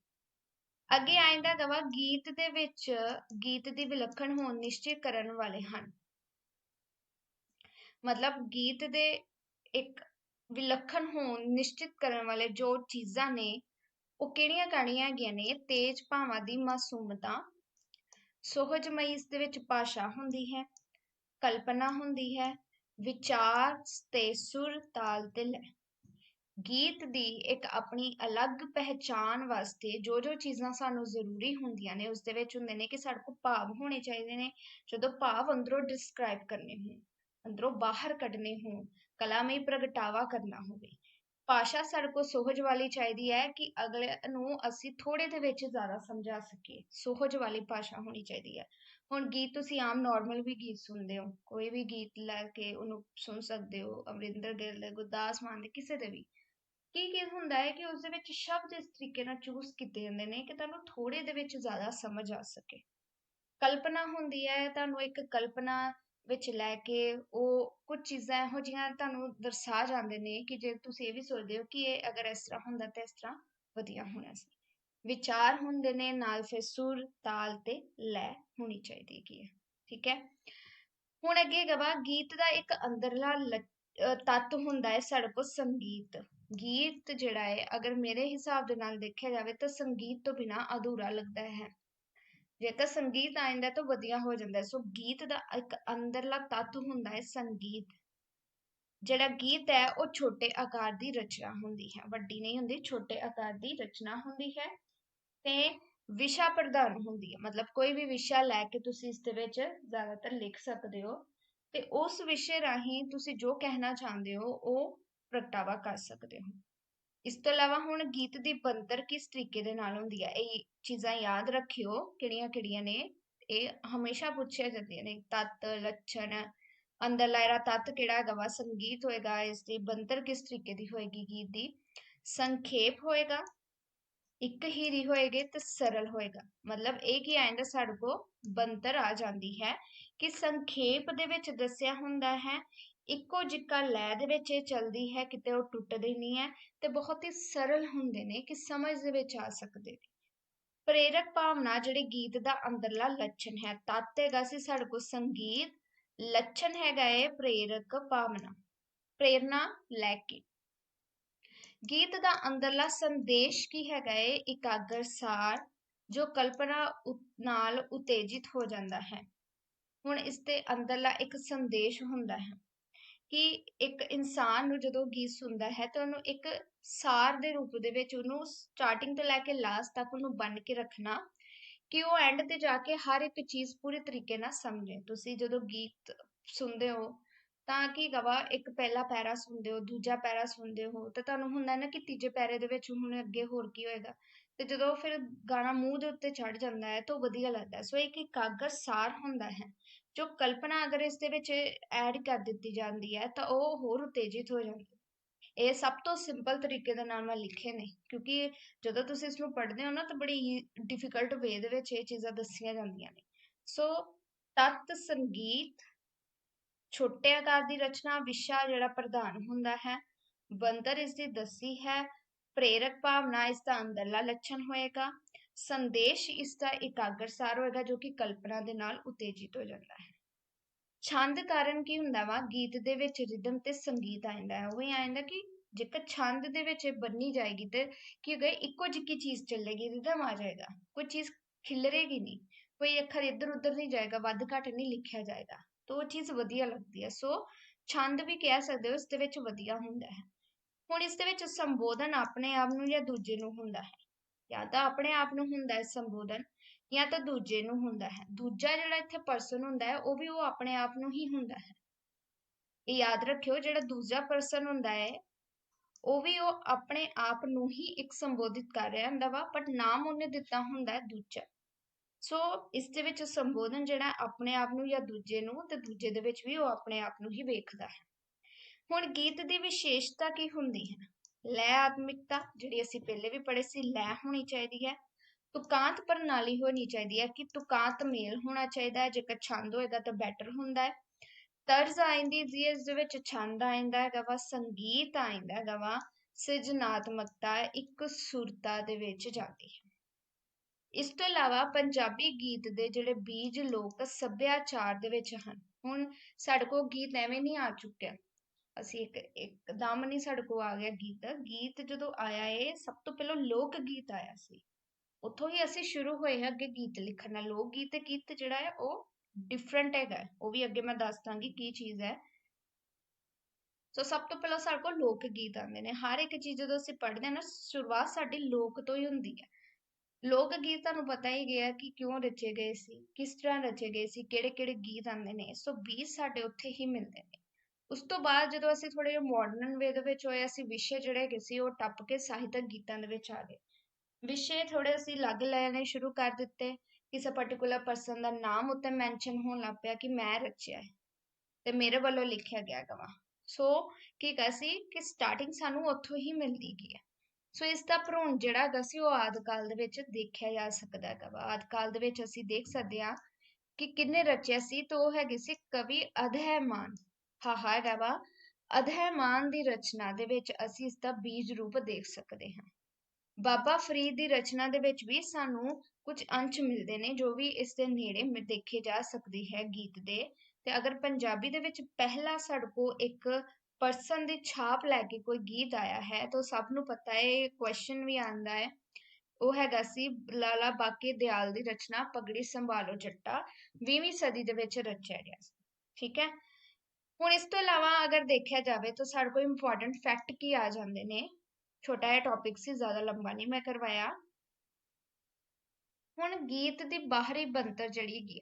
ਅੱਗੇ ਆਇੰਦਾ ਦਵਾ, ਗੀਤ ਦੇ ਵਿੱਚ, ਗੀਤ ਦੀ ਵਿਲੱਖਣ ਹੋਣ ਨਿਸ਼ਚਿਤ ਕਰਨ ਵਾਲੇ ਹਨ। ਮਤਲਬ ਗੀਤ ਦੇ ਇੱਕ ਵਿਲੱਖਣ ਹੋਣ ਨਿਸ਼ਚਿਤ ਕਰਨ ਵਾਲੇ ਜੋ ਚੀਜ਼ਾਂ ਨੇ, ਉਹ ਕਿਹੜੀਆਂ ਕਾਣੀਆਂ ਹੈਗੀਆਂ ਨੇ? ਤੇਜ ਭਾਵਾਂ ਦੀ ਮਾਸੂਮਤਾ, ਸੋਹਜਮਈ ਇਸ ਦੇ ਵਿੱਚ ਭਾਸ਼ਾ ਹੁੰਦੀ ਹੈ, ਕਲਪਨਾ ਹੁੰਦੀ ਹੈ ਵਿਚਾਰ ਤੇ ਸੁਰ ਤਾਲ ਤੇ ਲੈ। ਗੀਤ ਦੀ ਇੱਕ ਆਪਣੀ ਅਲੱਗ ਪਹਿਚਾਨ ਵਾਸਤੇ ਜੋ ਜੋ ਚੀਜ਼ਾਂ ਸਾਨੂੰ ਜ਼ਰੂਰੀ ਹੁੰਦੀਆਂ ਨੇ ਉਸ ਦੇ ਵਿੱਚ ਹੁੰਦੇ ਨੇ ਕਿ ਸਾਡੇ ਕੋਲ ਭਾਵ ਹੋਣੇ ਚਾਹੀਦੇ ਨੇ। ਜਦੋਂ ਭਾਵ ਅੰਦਰੋਂ ਡਿਸਕ੍ਰਾਈਬ ਕਰਨੇ ਹੋਣ, ਅੰਦਰੋਂ ਬਾਹਰ ਕੱਢਨੇ ਹੋਣ ਕਲਾਮਈ ਪ੍ਰਗਟਾਵਾ ਕਰਨਾ ਹੋਵੇ। ਭਾਸ਼ਾ ਸਾਡੇ ਕੋਲ ਸੋਹਜ ਵਾਲੀ ਚਾਹੀਦੀ ਹੈ ਕਿ ਅਗਲੇ ਨੂੰ ਅਸੀਂ ਥੋੜੇ ਦੇ ਵਿੱਚ ਜ਼ਿਆਦਾ ਸਮਝਾ ਸਕੀਏ। ਸੋਹਜ ਵਾਲੀ ਭਾਸ਼ਾ ਹੋਣੀ ਚਾਹੀਦੀ ਹੈ। ਹੁਣ ਗੀਤ ਤੁਸੀਂ ਆਮ ਨਾਰਮਲ ਵੀ ਗੀਤ ਸੁਣਦੇ ਹੋ, ਕੋਈ ਵੀ ਗੀਤ ਲੈ ਕੇ ਉਹਨੂੰ ਸੁਣ ਸਕਦੇ ਹੋ, ਅਮਰਿੰਦਰ ਗਿੱਲ ਦੇ ਗੁਰਦਾਸ ਮਾਨ ਦੇ ਕਿਸੇ ਦੇ ਵੀ। ਕੀ ਕੀ ਹੁੰਦਾ ਹੈ ਕਿ ਉਸ ਦੇ ਵਿੱਚ ਸ਼ਬਦ ਇਸ ਤਰੀਕੇ ਨਾਲ ਚੂਜ਼ ਕੀਤੇ ਜਾਂਦੇ ਨੇ ਕਿ ਤੁਹਾਨੂੰ ਥੋੜੇ ਦੇ ਵਿੱਚ ਜ਼ਿਆਦਾ ਸਮਝ ਆ ਸਕੇ। ਕਲਪਨਾ ਹੁੰਦੀ ਹੈ, ਤੁਹਾਨੂੰ ਇੱਕ ਕਲਪਨਾ ਵਿੱਚ ਲੈ ਕੇ ਉਹ ਕੁਝ ਚੀਜ਼ਾਂ ਇਹੋ ਜਿਹੀਆਂ ਤੁਹਾਨੂੰ ਦਰਸਾ ਜਾਂਦੇ ਨੇ ਕਿ ਜੇ ਤੁਸੀਂ ਇਹ ਵੀ ਸੋਚਦੇ ਹੋ ਕਿ ਇਹ ਅਗਰ ਇਸ ਤਰ੍ਹਾਂ ਹੁੰਦਾ ਤਾਂ ਇਸ ਤਰ੍ਹਾਂ ਵਧੀਆ ਹੋਣਾ ਸੀ। ਵਿਚਾਰ ਹੁੰਦੇ ਨੇ, ਨਾਲ ਫਿਰ ਸੁਰ, ਤਾਲ ਤੇ ਲੈ ਹੋਣੀ ਚਾਹੀਦੀ ਹੈ, ਠੀਕ ਹੈ? ਹੁਣ ਅੱਗੇ ਗਵਾ ਗੀਤ ਦਾ ਇੱਕ ਅੰਦਰਲਾ ਤੱਤ ਹੁੰਦਾ ਹੈ ਸਾਡੇ ਕੋਲ ਸੰਗੀਤ। ਗੀਤ ਜਿਹੜਾ ਹੈ, ਅਗਰ ਮੇਰੇ ਹਿਸਾਬ ਦੇ ਨਾਲ ਦੇਖਿਆ ਜਾਵੇ ਤਾਂ ਸੰਗੀਤ ਤੋਂ ਬਿਨਾ ਅਧੂਰਾ ਲੱਗਦਾ ਹੈ। ਜੇਕਰ ਸੰਗੀਤ ਆ ਜਾਂਦਾ ਤਾਂ ਵਧੀਆ ਹੋ ਜਾਂਦਾ ਸੋ ਗੀਤ ਦਾ ਇੱਕ ਅੰਦਰਲਾ ਤੱਤ ਹੁੰਦਾ ਹੈ ਸੰਗੀਤ। ਜਿਹੜਾ ਗੀਤ ਹੈ, ਉਹ ਛੋਟੇ ਆਕਾਰ ਦੀ ਰਚਨਾ ਹੁੰਦੀ ਹੈ। ਵੱਡੀ ਨਹੀਂ ਹੁੰਦੀ, ਛੋਟੇ ਆਕਾਰ ਦੀ ਰਚਨਾ ਹੁੰਦੀ ਹੈ। ਤੇ ਵਿਸ਼ਾ ਪ੍ਰਧਾਨ ਹੁੰਦੀ ਹੈ। ਮਤਲਬ ਕੋਈ ਵੀ ਵਿਸ਼ਾ ਲੈ ਕੇ ਤੁਸੀਂ ਇਸ ਦੇ ਵਿੱਚ ਜ਼ਿਆਦਾਤਰ ਲਿਖ ਸਕਦੇ ਹੋ ਤੇ ਉਸ ਵਿਸ਼ੇ ਰਾਹੀਂ ਤੁਸੀਂ ਜੋ ਕਹਿਣਾ ਚਾਹੁੰਦੇ ਹੋ, ਉਹ ਪ੍ਰਗਟਾਵਾ ਕਰ ਸਕਦੇ ਹੋ। ਇਸ ਤੋਂ ਇਲਾਵਾ ਹੁਣ ਗੀਤ ਦੀ ਬੰਤਰ ਕਿਸ ਤਰੀਕੇ ਦੇ ਨਾਲ ਹੁੰਦੀ ਹੈ, ਇਹ ਚੀਜ਼ਾਂ ਯਾਦ ਰੱਖਿਓ ਕਿਹੜੀਆਂ ਕਿਹੜੀਆਂ ਨੇ। ਇਹ ਹਮੇਸ਼ਾ ਪੁੱਛਿਆ ਜਾਂਦੀਆਂ ਨੇ, ਤਤ, ਲੱਛਣ, ਅੰਦਰ ਇਹਦਾ ਤਤ ਕਿਹੜਾ ਹੈਗਾ ਵਾ, ਸੰਗੀਤ ਹੋਏਗਾ, ਇਸ ਦੀ ਬੰਤਰ ਕਿਸ ਤਰੀਕੇ ਦੀ ਹੋਏਗੀ ਗੀਤ ਦੀ, ਸੰਖੇਪ ਹੋਏਗਾ ਇੱਕ ਹੀ ਰੀ ਹੋਏਗੇ ਤੇ ਸਰਲ ਹੋਏਗਾ। ਮਤਲਬ ਇਹ ਕੀ ਆਇੰਦਾ ਸਾਡੇ ਕੋ ਬੰਤਰ ਆ ਜਾਂਦੀ ਹੈ ਕਿ ਸੰਖੇਪ ਦੇ ਵਿੱਚ ਦੱਸਿਆ ਹੁੰਦਾ ਹੈ, ਇੱਕੋ ਜਿੱਕਾ ਲੈ ਦੇ ਵਿੱਚ ਇਹ ਚਲਦੀ ਹੈ, ਕਿਤੇ ਉਹ ਟੁੱਟਦੇ ਨਹੀਂ ਹੈ ਤੇ ਬਹੁਤ ਹੀ ਸਰਲ ਹੁੰਦੇ ਨੇ ਕਿ ਸਮਝ ਦੇ ਵਿੱਚ ਆ ਸਕਦੇ ਨੇ। ਪ੍ਰੇਰਕ ਭਾਵਨਾ ਜਿਹੜੇ ਗੀਤ ਦਾ ਅੰਦਰਲਾ ਲੱਛਣ ਹੈ, ਤੱਤ ਹੈਗਾ ਸੀ ਸਾਡੇ ਕੋਲ ਸੰਗੀਤ, ਲੱਛਣ ਹੈਗਾ ਏ ਪ੍ਰੇਰਕ ਭਾਵਨਾ। ਪ੍ਰੇਰਨਾ ਲੈ ਕੇ। ਗੀਤ ਦਾ ਅੰਦਰਲਾ ਸੰਦੇਸ਼ ਕੀ ਹੈਗਾ ਏ? ਇਕਾਗਰ ਸਾਰ, ਜੋ ਕਲਪਨਾ ਨਾਲ ਉਤੇਜਿਤ ਹੋ ਜਾਂਦਾ ਹੈ। ਹੁਣ ਇਸ ਦੇ ਅੰਦਰਲਾ ਇੱਕ ਸੰਦੇਸ਼ ਹੁੰਦਾ ਹੈ ਕਿ ਇੱਕ ਇਨਸਾਨ ਨੂੰ ਜਦੋਂ ਗੀਤ ਸੁਣਦਾ ਹੈ, ਤਾਂ ਉਹਨੂੰ ਇੱਕ ਸਾਰ ਦੇ ਰੂਪ ਦੇ ਵਿੱਚ ਉਹਨੂੰ ਸਟਾਰਟਿੰਗ ਤੋਂ ਲੈ ਕੇ ਲਾਸਟ ਤੱਕ ਉਹਨੂੰ ਬੰਨ ਕੇ ਰੱਖਣਾ ਕਿ ਉਹ ਐਂਡ ਤੇ ਜਾ ਕੇ ਹਰ ਇੱਕ ਚੀਜ਼ ਪੂਰੇ ਤਰੀਕੇ ਨਾਲ ਸਮਝੇ। ਤੁਸੀਂ ਜਦੋਂ ਗੀਤ ਸੁਣਦੇ ਹੋ ਤਾਂ ਕੀ ਗਵਾ ਇੱਕ ਪਹਿਲਾ ਪੈਰਾ ਸੁਣਦੇ ਹੋ, ਦੂਜਾ ਪੈਰਾ ਸੁਣਦੇ ਹੋ, ਤੇ ਤੁਹਾਨੂੰ ਹੁੰਦਾ ਨਾ ਕਿ ਤੀਜੇ ਪੈਰੇ ਦੇ ਵਿੱਚ ਹੁਣ ਅੱਗੇ ਹੋਰ ਕੀ ਹੋਏਗਾ। ਤੇ ਜਦੋਂ ਫਿਰ ਗਾਣਾ ਮੂੰਹ ਦੇ ਉੱਤੇ ਚੜ ਜਾਂਦਾ ਹੈ, ਤਾਂ ਵਧੀਆ ਲੱਗਦਾ ਸੋ ਇੱਕ ਇਕਾਗਰ ਸਾਰ ਹੁੰਦਾ ਹੈ, ਜੋ ਕਲਪਨਾ ਅਗਰ ਇਸ ਦੇ ਵਿੱਚ ਐਡ ਕਰ ਦਿੱਤੀ ਜਾਂਦੀ ਹੈ, ਤਾਂ ਉਹ ਹੋਰ ਉਤੇਜਿਤ ਹੋ ਜਾਂਦੀ ਇਹ ਸਭ ਤੋਂ ਸਿੰਪਲ ਤਰੀਕੇ ਦੇ ਨਾਲ ਮੈਂ ਲਿਖੇ ਨੇ, ਕਿਉਂਕਿ ਜਦੋਂ ਤੁਸੀਂ ਇਸ ਨੂੰ ਪੜ੍ਹਦੇ ਹੋ ਨਾ, ਤਾਂ ਬੜੀ ਡਿਫਿਕਲਟ ਵੇ ਦੇ ਵਿੱਚ ਇਹ ਚੀਜ਼ਾਂ ਦੱਸੀਆਂ ਜਾਂਦੀਆਂ ਨੇ। ਸੋ ਤਤ ਸੰਗੀਤ ਛੋਟੇ ਆਕਾਰ ਦੀ ਰਚਨਾ ਵਿਸ਼ਾ ਜਿਹੜਾ ਪ੍ਰਧਾਨ ਹੁੰਦਾ ਹੈ। ਬਣਤਰ ਇਸ ਦੀ ਦੱਸੀ ਹੈ, ਪ੍ਰੇਰਕ ਭਾਵਨਾ ਇਸ ਦਾ ਅੰਦਰਲਾ ਲੱਛਣ ਹੋਏਗਾ। ਸੰਦੇਸ਼ ਇਸ ਦਾ ਇਕਾਗਰਸਾਰ ਹੋਏਗਾ ਜੋ ਕਿ ਕਲਪਨਾ ਦੇ ਨਾਲ ਉਤੇਜਿਤ ਹੋ ਜਾਂਦਾ ਹੈ। ਛੰਦ ਕਾਰਨ ਕੀ ਹੁੰਦਾ ਵਾ? ਗੀਤ ਦੇ ਵਿੱਚ ਰਿਦਮ ਤੇ ਸੰਗੀਤ ਆਉਂਦਾ ਹੈ। ਉਹ ਹੀ ਆਉਂਦਾ ਕਿ ਜੇਕਰ ਛੰਦ ਦੇ ਵਿੱਚ ਬੰਨੀ ਜਾਏਗੀ ਤੇ ਕੀ ਹੋਗਾ ਇੱਕੋ ਜਿੱਕੀ ਚੀਜ਼ ਚੱਲੇਗੀ, ਰਿਦਮ ਆ ਜਾਏਗਾ। ਕੋਈ ਚੀਜ਼ ਖਿਲਰੇਗੀ ਨਹੀਂ। ਕੋਈ ਅੱਖਰ ਇੱਧਰ ਉੱਧਰ ਨਹੀਂ ਜਾਏਗਾ, ਵੱਧ ਘੱਟ ਨਹੀਂ ਲਿਖਿਆ ਜਾਏਗਾ। ਤਾਂ ਉਹ ਚੀਜ਼ ਵਧੀਆ ਲੱਗਦੀ ਹੈ। ਸੋ ਛੰਦ ਵੀ ਕਹਿ ਸਕਦੇ ਹੋ, ਇਸ ਦੇ ਵਿੱਚ ਵਧੀਆ ਹੁੰਦਾ ਹੈ। ਹੁਣ ਇਸ ਦੇ ਵਿੱਚ ਸੰਬੋਧਨ ਆਪਣੇ ਆਪ ਨੂੰ ਜਾਂ ਦੂਜੇ ਨੂੰ ਹੁੰਦਾ ਹੈ। ਜਾਂ ਤਾਂ ਆਪਣੇ ਆਪ ਨੂੰ ਹੁੰਦਾ ਹੈ ਸੰਬੋਧਨ, ਜਾਂ ਤਾਂ ਦੂਜੇ ਨੂੰ ਹੁੰਦਾ ਹੈ। ਦੂਜਾ ਜਿਹੜਾ ਇੱਥੇ ਪਰਸਨ ਹੁੰਦਾ ਹੈ, ਉਹ ਵੀ ਉਹ ਆਪਣੇ ਆਪ ਨੂੰ ਹੀ ਹੁੰਦਾ ਹੈ। ਇਹ ਯਾਦ ਰੱਖਿਓ, ਜਿਹੜਾ ਦੂਜਾ ਪਰਸਨ ਹੁੰਦਾ ਹੈ, ਉਹ ਵੀ ਉਹ ਆਪਣੇ ਆਪ ਨੂੰ ਹੀ ਇੱਕ ਸੰਬੋਧਿਤ ਕਰ ਰਿਹਾ ਹੁੰਦਾ ਵਾ ਬਟ ਨਾਮ ਉਹਨੇ ਦਿੱਤਾ ਹੁੰਦਾ ਹੈ ਦੂਜਾ। ਸੋ ਇਸ ਦੇ ਵਿੱਚ ਸੰਬੋਧਨ ਜਿਹੜਾ ਆਪਣੇ ਆਪ ਨੂੰ ਜਾਂ ਦੂਜੇ ਨੂੰ ਤੇ ਦੂਜੇ ਦੇ ਵਿੱਚ ਵੀ ਉਹ ਆਪਣੇ ਆਪ ਨੂੰ ਹੀ ਵੇਖਦਾ ਹੈ। ਹੁਣ ਗੀਤ ਦੀ ਵਿਸ਼ੇਸ਼ਤਾ ਕੀ ਹੁੰਦੀ ਹੈ? ਲੈ ਆਤਮਿਕਤਾ, ਜਿਹੜੀ ਅਸੀਂ ਪਹਿਲੇ ਵੀ ਪੜ੍ਹੇ ਸੀ, ਲੈ ਹੋਣੀ ਚਾਹੀਦੀ ਹੈ। ਤੁਕਾਂਤ ਪ੍ਰਣਾਲੀ ਹੋਣੀ ਚਾਹੀਦੀ ਹੈ ਕਿ ਤੁਕਾਂਤ ਮੇਲ ਹੋਣਾ ਚਾਹੀਦਾ ਹੈ। ਜੇਕਰ ਛੰਦ ਹੋਏਗਾ ਤਾਂ ਬੈਟਰ ਹੁੰਦਾ ਹੈ। ਤਰਜ਼ ਆਇੰਦੀ ਜੀ ਇਸ ਦੇ ਵਿੱਚ ਛੰਦ ਆਇੰਦਾ ਹੈਗਾ ਵਾ, ਸੰਗੀਤ ਆਇੰਦਾ ਹੈਗਾ ਵਾ ਸਿਰਜਨਾਤਮਕਤਾ ਇੱਕ ਸੁਰਤਾ ਦੇ ਵਿੱਚ ਜਾਂਦੀ ਹੈ। ਇਸ ਤੋਂ ਇਲਾਵਾ ਪੰਜਾਬੀ ਗੀਤ ਦੇ ਜਿਹੜੇ ਬੀਜ ਲੋਕ ਸੱਭਿਆਚਾਰ ਦੇ ਵਿੱਚ ਹਨ, ਹੁਣ ਸਾਡੇ ਕੋਲ ਗੀਤ ਐਵੇਂ ਨਹੀਂ ਆ ਚੁੱਕਿਆ। ਅਸੀਂ ਇੱਕ ਇੱਕਦਮ ਨਹੀਂ ਸਾਡੇ ਕੋਲ ਆ ਗਿਆ ਗੀਤ। ਗੀਤ ਜਦੋਂ ਆਇਆ ਏ, ਸਭ ਤੋਂ ਪਹਿਲਾਂ ਲੋਕ ਗੀਤ ਆਇਆ ਸੀ। ਉੱਥੋਂ ਹੀ ਅਸੀਂ ਸ਼ੁਰੂ ਹੋਏ ਹਾਂ ਅੱਗੇ ਗੀਤ ਲਿਖਣ ਨਾਲ। ਲੋਕ ਗੀਤ ਗੀਤ ਜਿਹੜਾ ਹੈ ਉਹ ਡਿਫਰੈਂਟ ਹੈਗਾ ਉਹ ਵੀ ਅੱਗੇ ਮੈਂ ਦੱਸ ਦਾਂਗੀ ਕੀ ਚੀਜ਼ ਹੈ। ਸੋ ਸਭ ਤੋਂ ਪਹਿਲਾਂ ਸਾਡੇ ਕੋਲ ਲੋਕ ਗੀਤ ਆਉਂਦੇ ਨੇ। ਹਰ ਇੱਕ ਚੀਜ਼ ਜਦੋਂ ਅਸੀਂ ਪੜ੍ਹਦੇ ਹਾਂ ਨਾ, ਸ਼ੁਰੂਆਤ ਸਾਡੀ ਲੋਕ ਤੋਂ ਹੀ ਹੁੰਦੀ ਹੈ। ਲੋਕ ਗੀਤ ਤੁਹਾਨੂੰ ਪਤਾ ਹੀ ਗਿਆ ਕਿ ਕਿਉਂ ਰਚੇ ਗਏ ਸੀ, ਕਿਸ ਤਰ੍ਹਾਂ ਰਚੇ ਗਏ ਸੀ, ਕਿਹੜੇ ਕਿਹੜੇ ਗੀਤ ਆਉਂਦੇ ਨੇ, ਸੋ ਬੀਜ ਸਾਡੇ ਉੱਥੇ ਹੀ ਮਿਲਦੇ ਨੇ। ਉਸ ਤੋਂ ਬਾਅਦ ਜਦੋਂ ਅਸੀਂ ਥੋੜੇ ਜਿਹਾ ਮਾਡਰਨ ਵੇ ਦੇ ਵਿੱਚ ਹੋਏ, ਅਸੀਂ ਵਿਸ਼ੇ ਜਿਹੜੇ ਹੈਗੇ ਸੀ, ਉਹ ਟੱਪ ਕੇ ਸਾਹਿਤਕ ਗੀਤਾਂ ਦੇ ਵਿੱਚ ਆ ਗਏ। ਵਿਸ਼ੇ ਥੋੜੇ ਅਸੀਂ ਲੱਗ ਲੈਣੇ ਸ਼ੁਰੂ ਕਰ ਦਿੱਤੇ, ਕਿਸੇ ਪਾਰਟਿਕੂਲਰ ਪਰਸਨ ਦਾ ਨਾਮ ਉੱਤੇ ਮੈਂਸ਼ਨ ਹੋਣ ਲੱਗ ਪਿਆ ਕਿ ਮੈਂ ਰਚਿਆ ਹੈ, ਤੇ ਮੇਰੇ ਵੱਲੋਂ ਲਿਖਿਆ ਗਿਆ ਗਵਾ ਸੋ ਕੀ ਕਹ ਸੀ ਕਿ ਸਟਾਰਟਿੰਗ ਸਾਨੂੰ ਉੱਥੋਂ ਹੀ ਮਿਲਦੀ ਗਈ ਹੈ। ਸੋ ਇਸ ਦਾ ਭਰੂਣ ਜਿਹੜਾ ਹੈਗਾ ਸੀ, ਉਹ ਆਦਿਕਾਲ ਦੇ ਵਿੱਚ ਦੇਖਿਆ ਜਾ ਸਕਦਾ ਹੈਗਾ ਵਾ। ਆਦਿਕਾਲ ਦੇ ਵਿੱਚ ਅਸੀਂ ਦੇਖ ਸਕਦੇ ਹਾਂ ਕਿ ਕਿੰਨੇ ਰਚਿਆ ਸੀ ਤਾਂ ਉਹ ਹੈਗੇ ਸੀ ਕਵੀ ਅਧੈਮਾਨ ਹਾਹਾ ਹੈਗਾ ਵਾ। ਅਧੈਮਾਨ ਦੀ ਰਚਨਾ ਦੇ ਵਿੱਚ ਅਸੀਂ ਇਸ ਦਾ ਬੀਜ ਰੂਪ ਦੇਖ ਸਕਦੇ ਹਾਂ। ਬਾਬਾ ਫਰੀਦ ਦੀ ਰਚਨਾ ਦੇ ਵਿੱਚ ਵੀ ਸਾਨੂੰ ਕੁਝ ਅੰਸ਼ ਮਿਲਦੇ ਨੇ, ਜੋ ਵੀ ਇਸ ਦੇ ਨੇੜੇ ਦੇਖੇ ਜਾ ਸਕਦੀ ਹੈ ਗੀਤ ਦੇ। ਤੇ ਅਗਰ ਪੰਜਾਬੀ ਦੇ ਵਿੱਚ ਪਹਿਲਾ ਸਾਡੇ ਸੜਕੋ ਇੱਕ ਪਰਸਨ ਦੀ ਛਾਪ ਲੈ ਕੇ ਕੋਈ ਗੀਤ ਆਇਆ ਹੈ ਤਾਂ ਸਭ ਨੂੰ ਪਤਾ ਹੈ ਕੁਐਸਚਨ ਵੀ ਆਂਦਾ ਹੈ। ਉਹ ਹੈਗਾ ਸੀ ਲਾਲਾ ਬਾਕੀ ਦਿਆਲ ਦੀ ਰਚਨਾ, ਪਗੜੀ ਸੰਭਾਲੋ ਜੱਟਾ 20ਵੀਂ ਸਦੀ ਦੇ ਵਿੱਚ ਰਚਿਆ ਗਿਆ ਸੀ। ਠੀਕ ਹੈ? ਹੁਣ ਇਸ ਤੋਂ ਇਲਾਵਾ ਅਗਰ ਦੇਖਿਆ ਜਾਵੇ ਤਾਂ ਸਾਡੇ ਕੋਲ ਇੰਪੋਰਟੈਂਟ ਫੈਕਟ ਕੀ ਆ ਜਾਂਦੇ ਨੇ? ਛੋਟਾ ਜਿਹਾ ਟੌਪਿਕ ਸੀ, ਜ਼ਿਆਦਾ ਲੰਬਾ ਨਹੀਂ ਮੈਂ ਕਰਵਾਇਆ। ਹੁਣ ਗੀਤ ਦੀ ਬਾਹਰੀ ਬਣਤਰ ਜਿਹੜੀ ਹੈਗੀ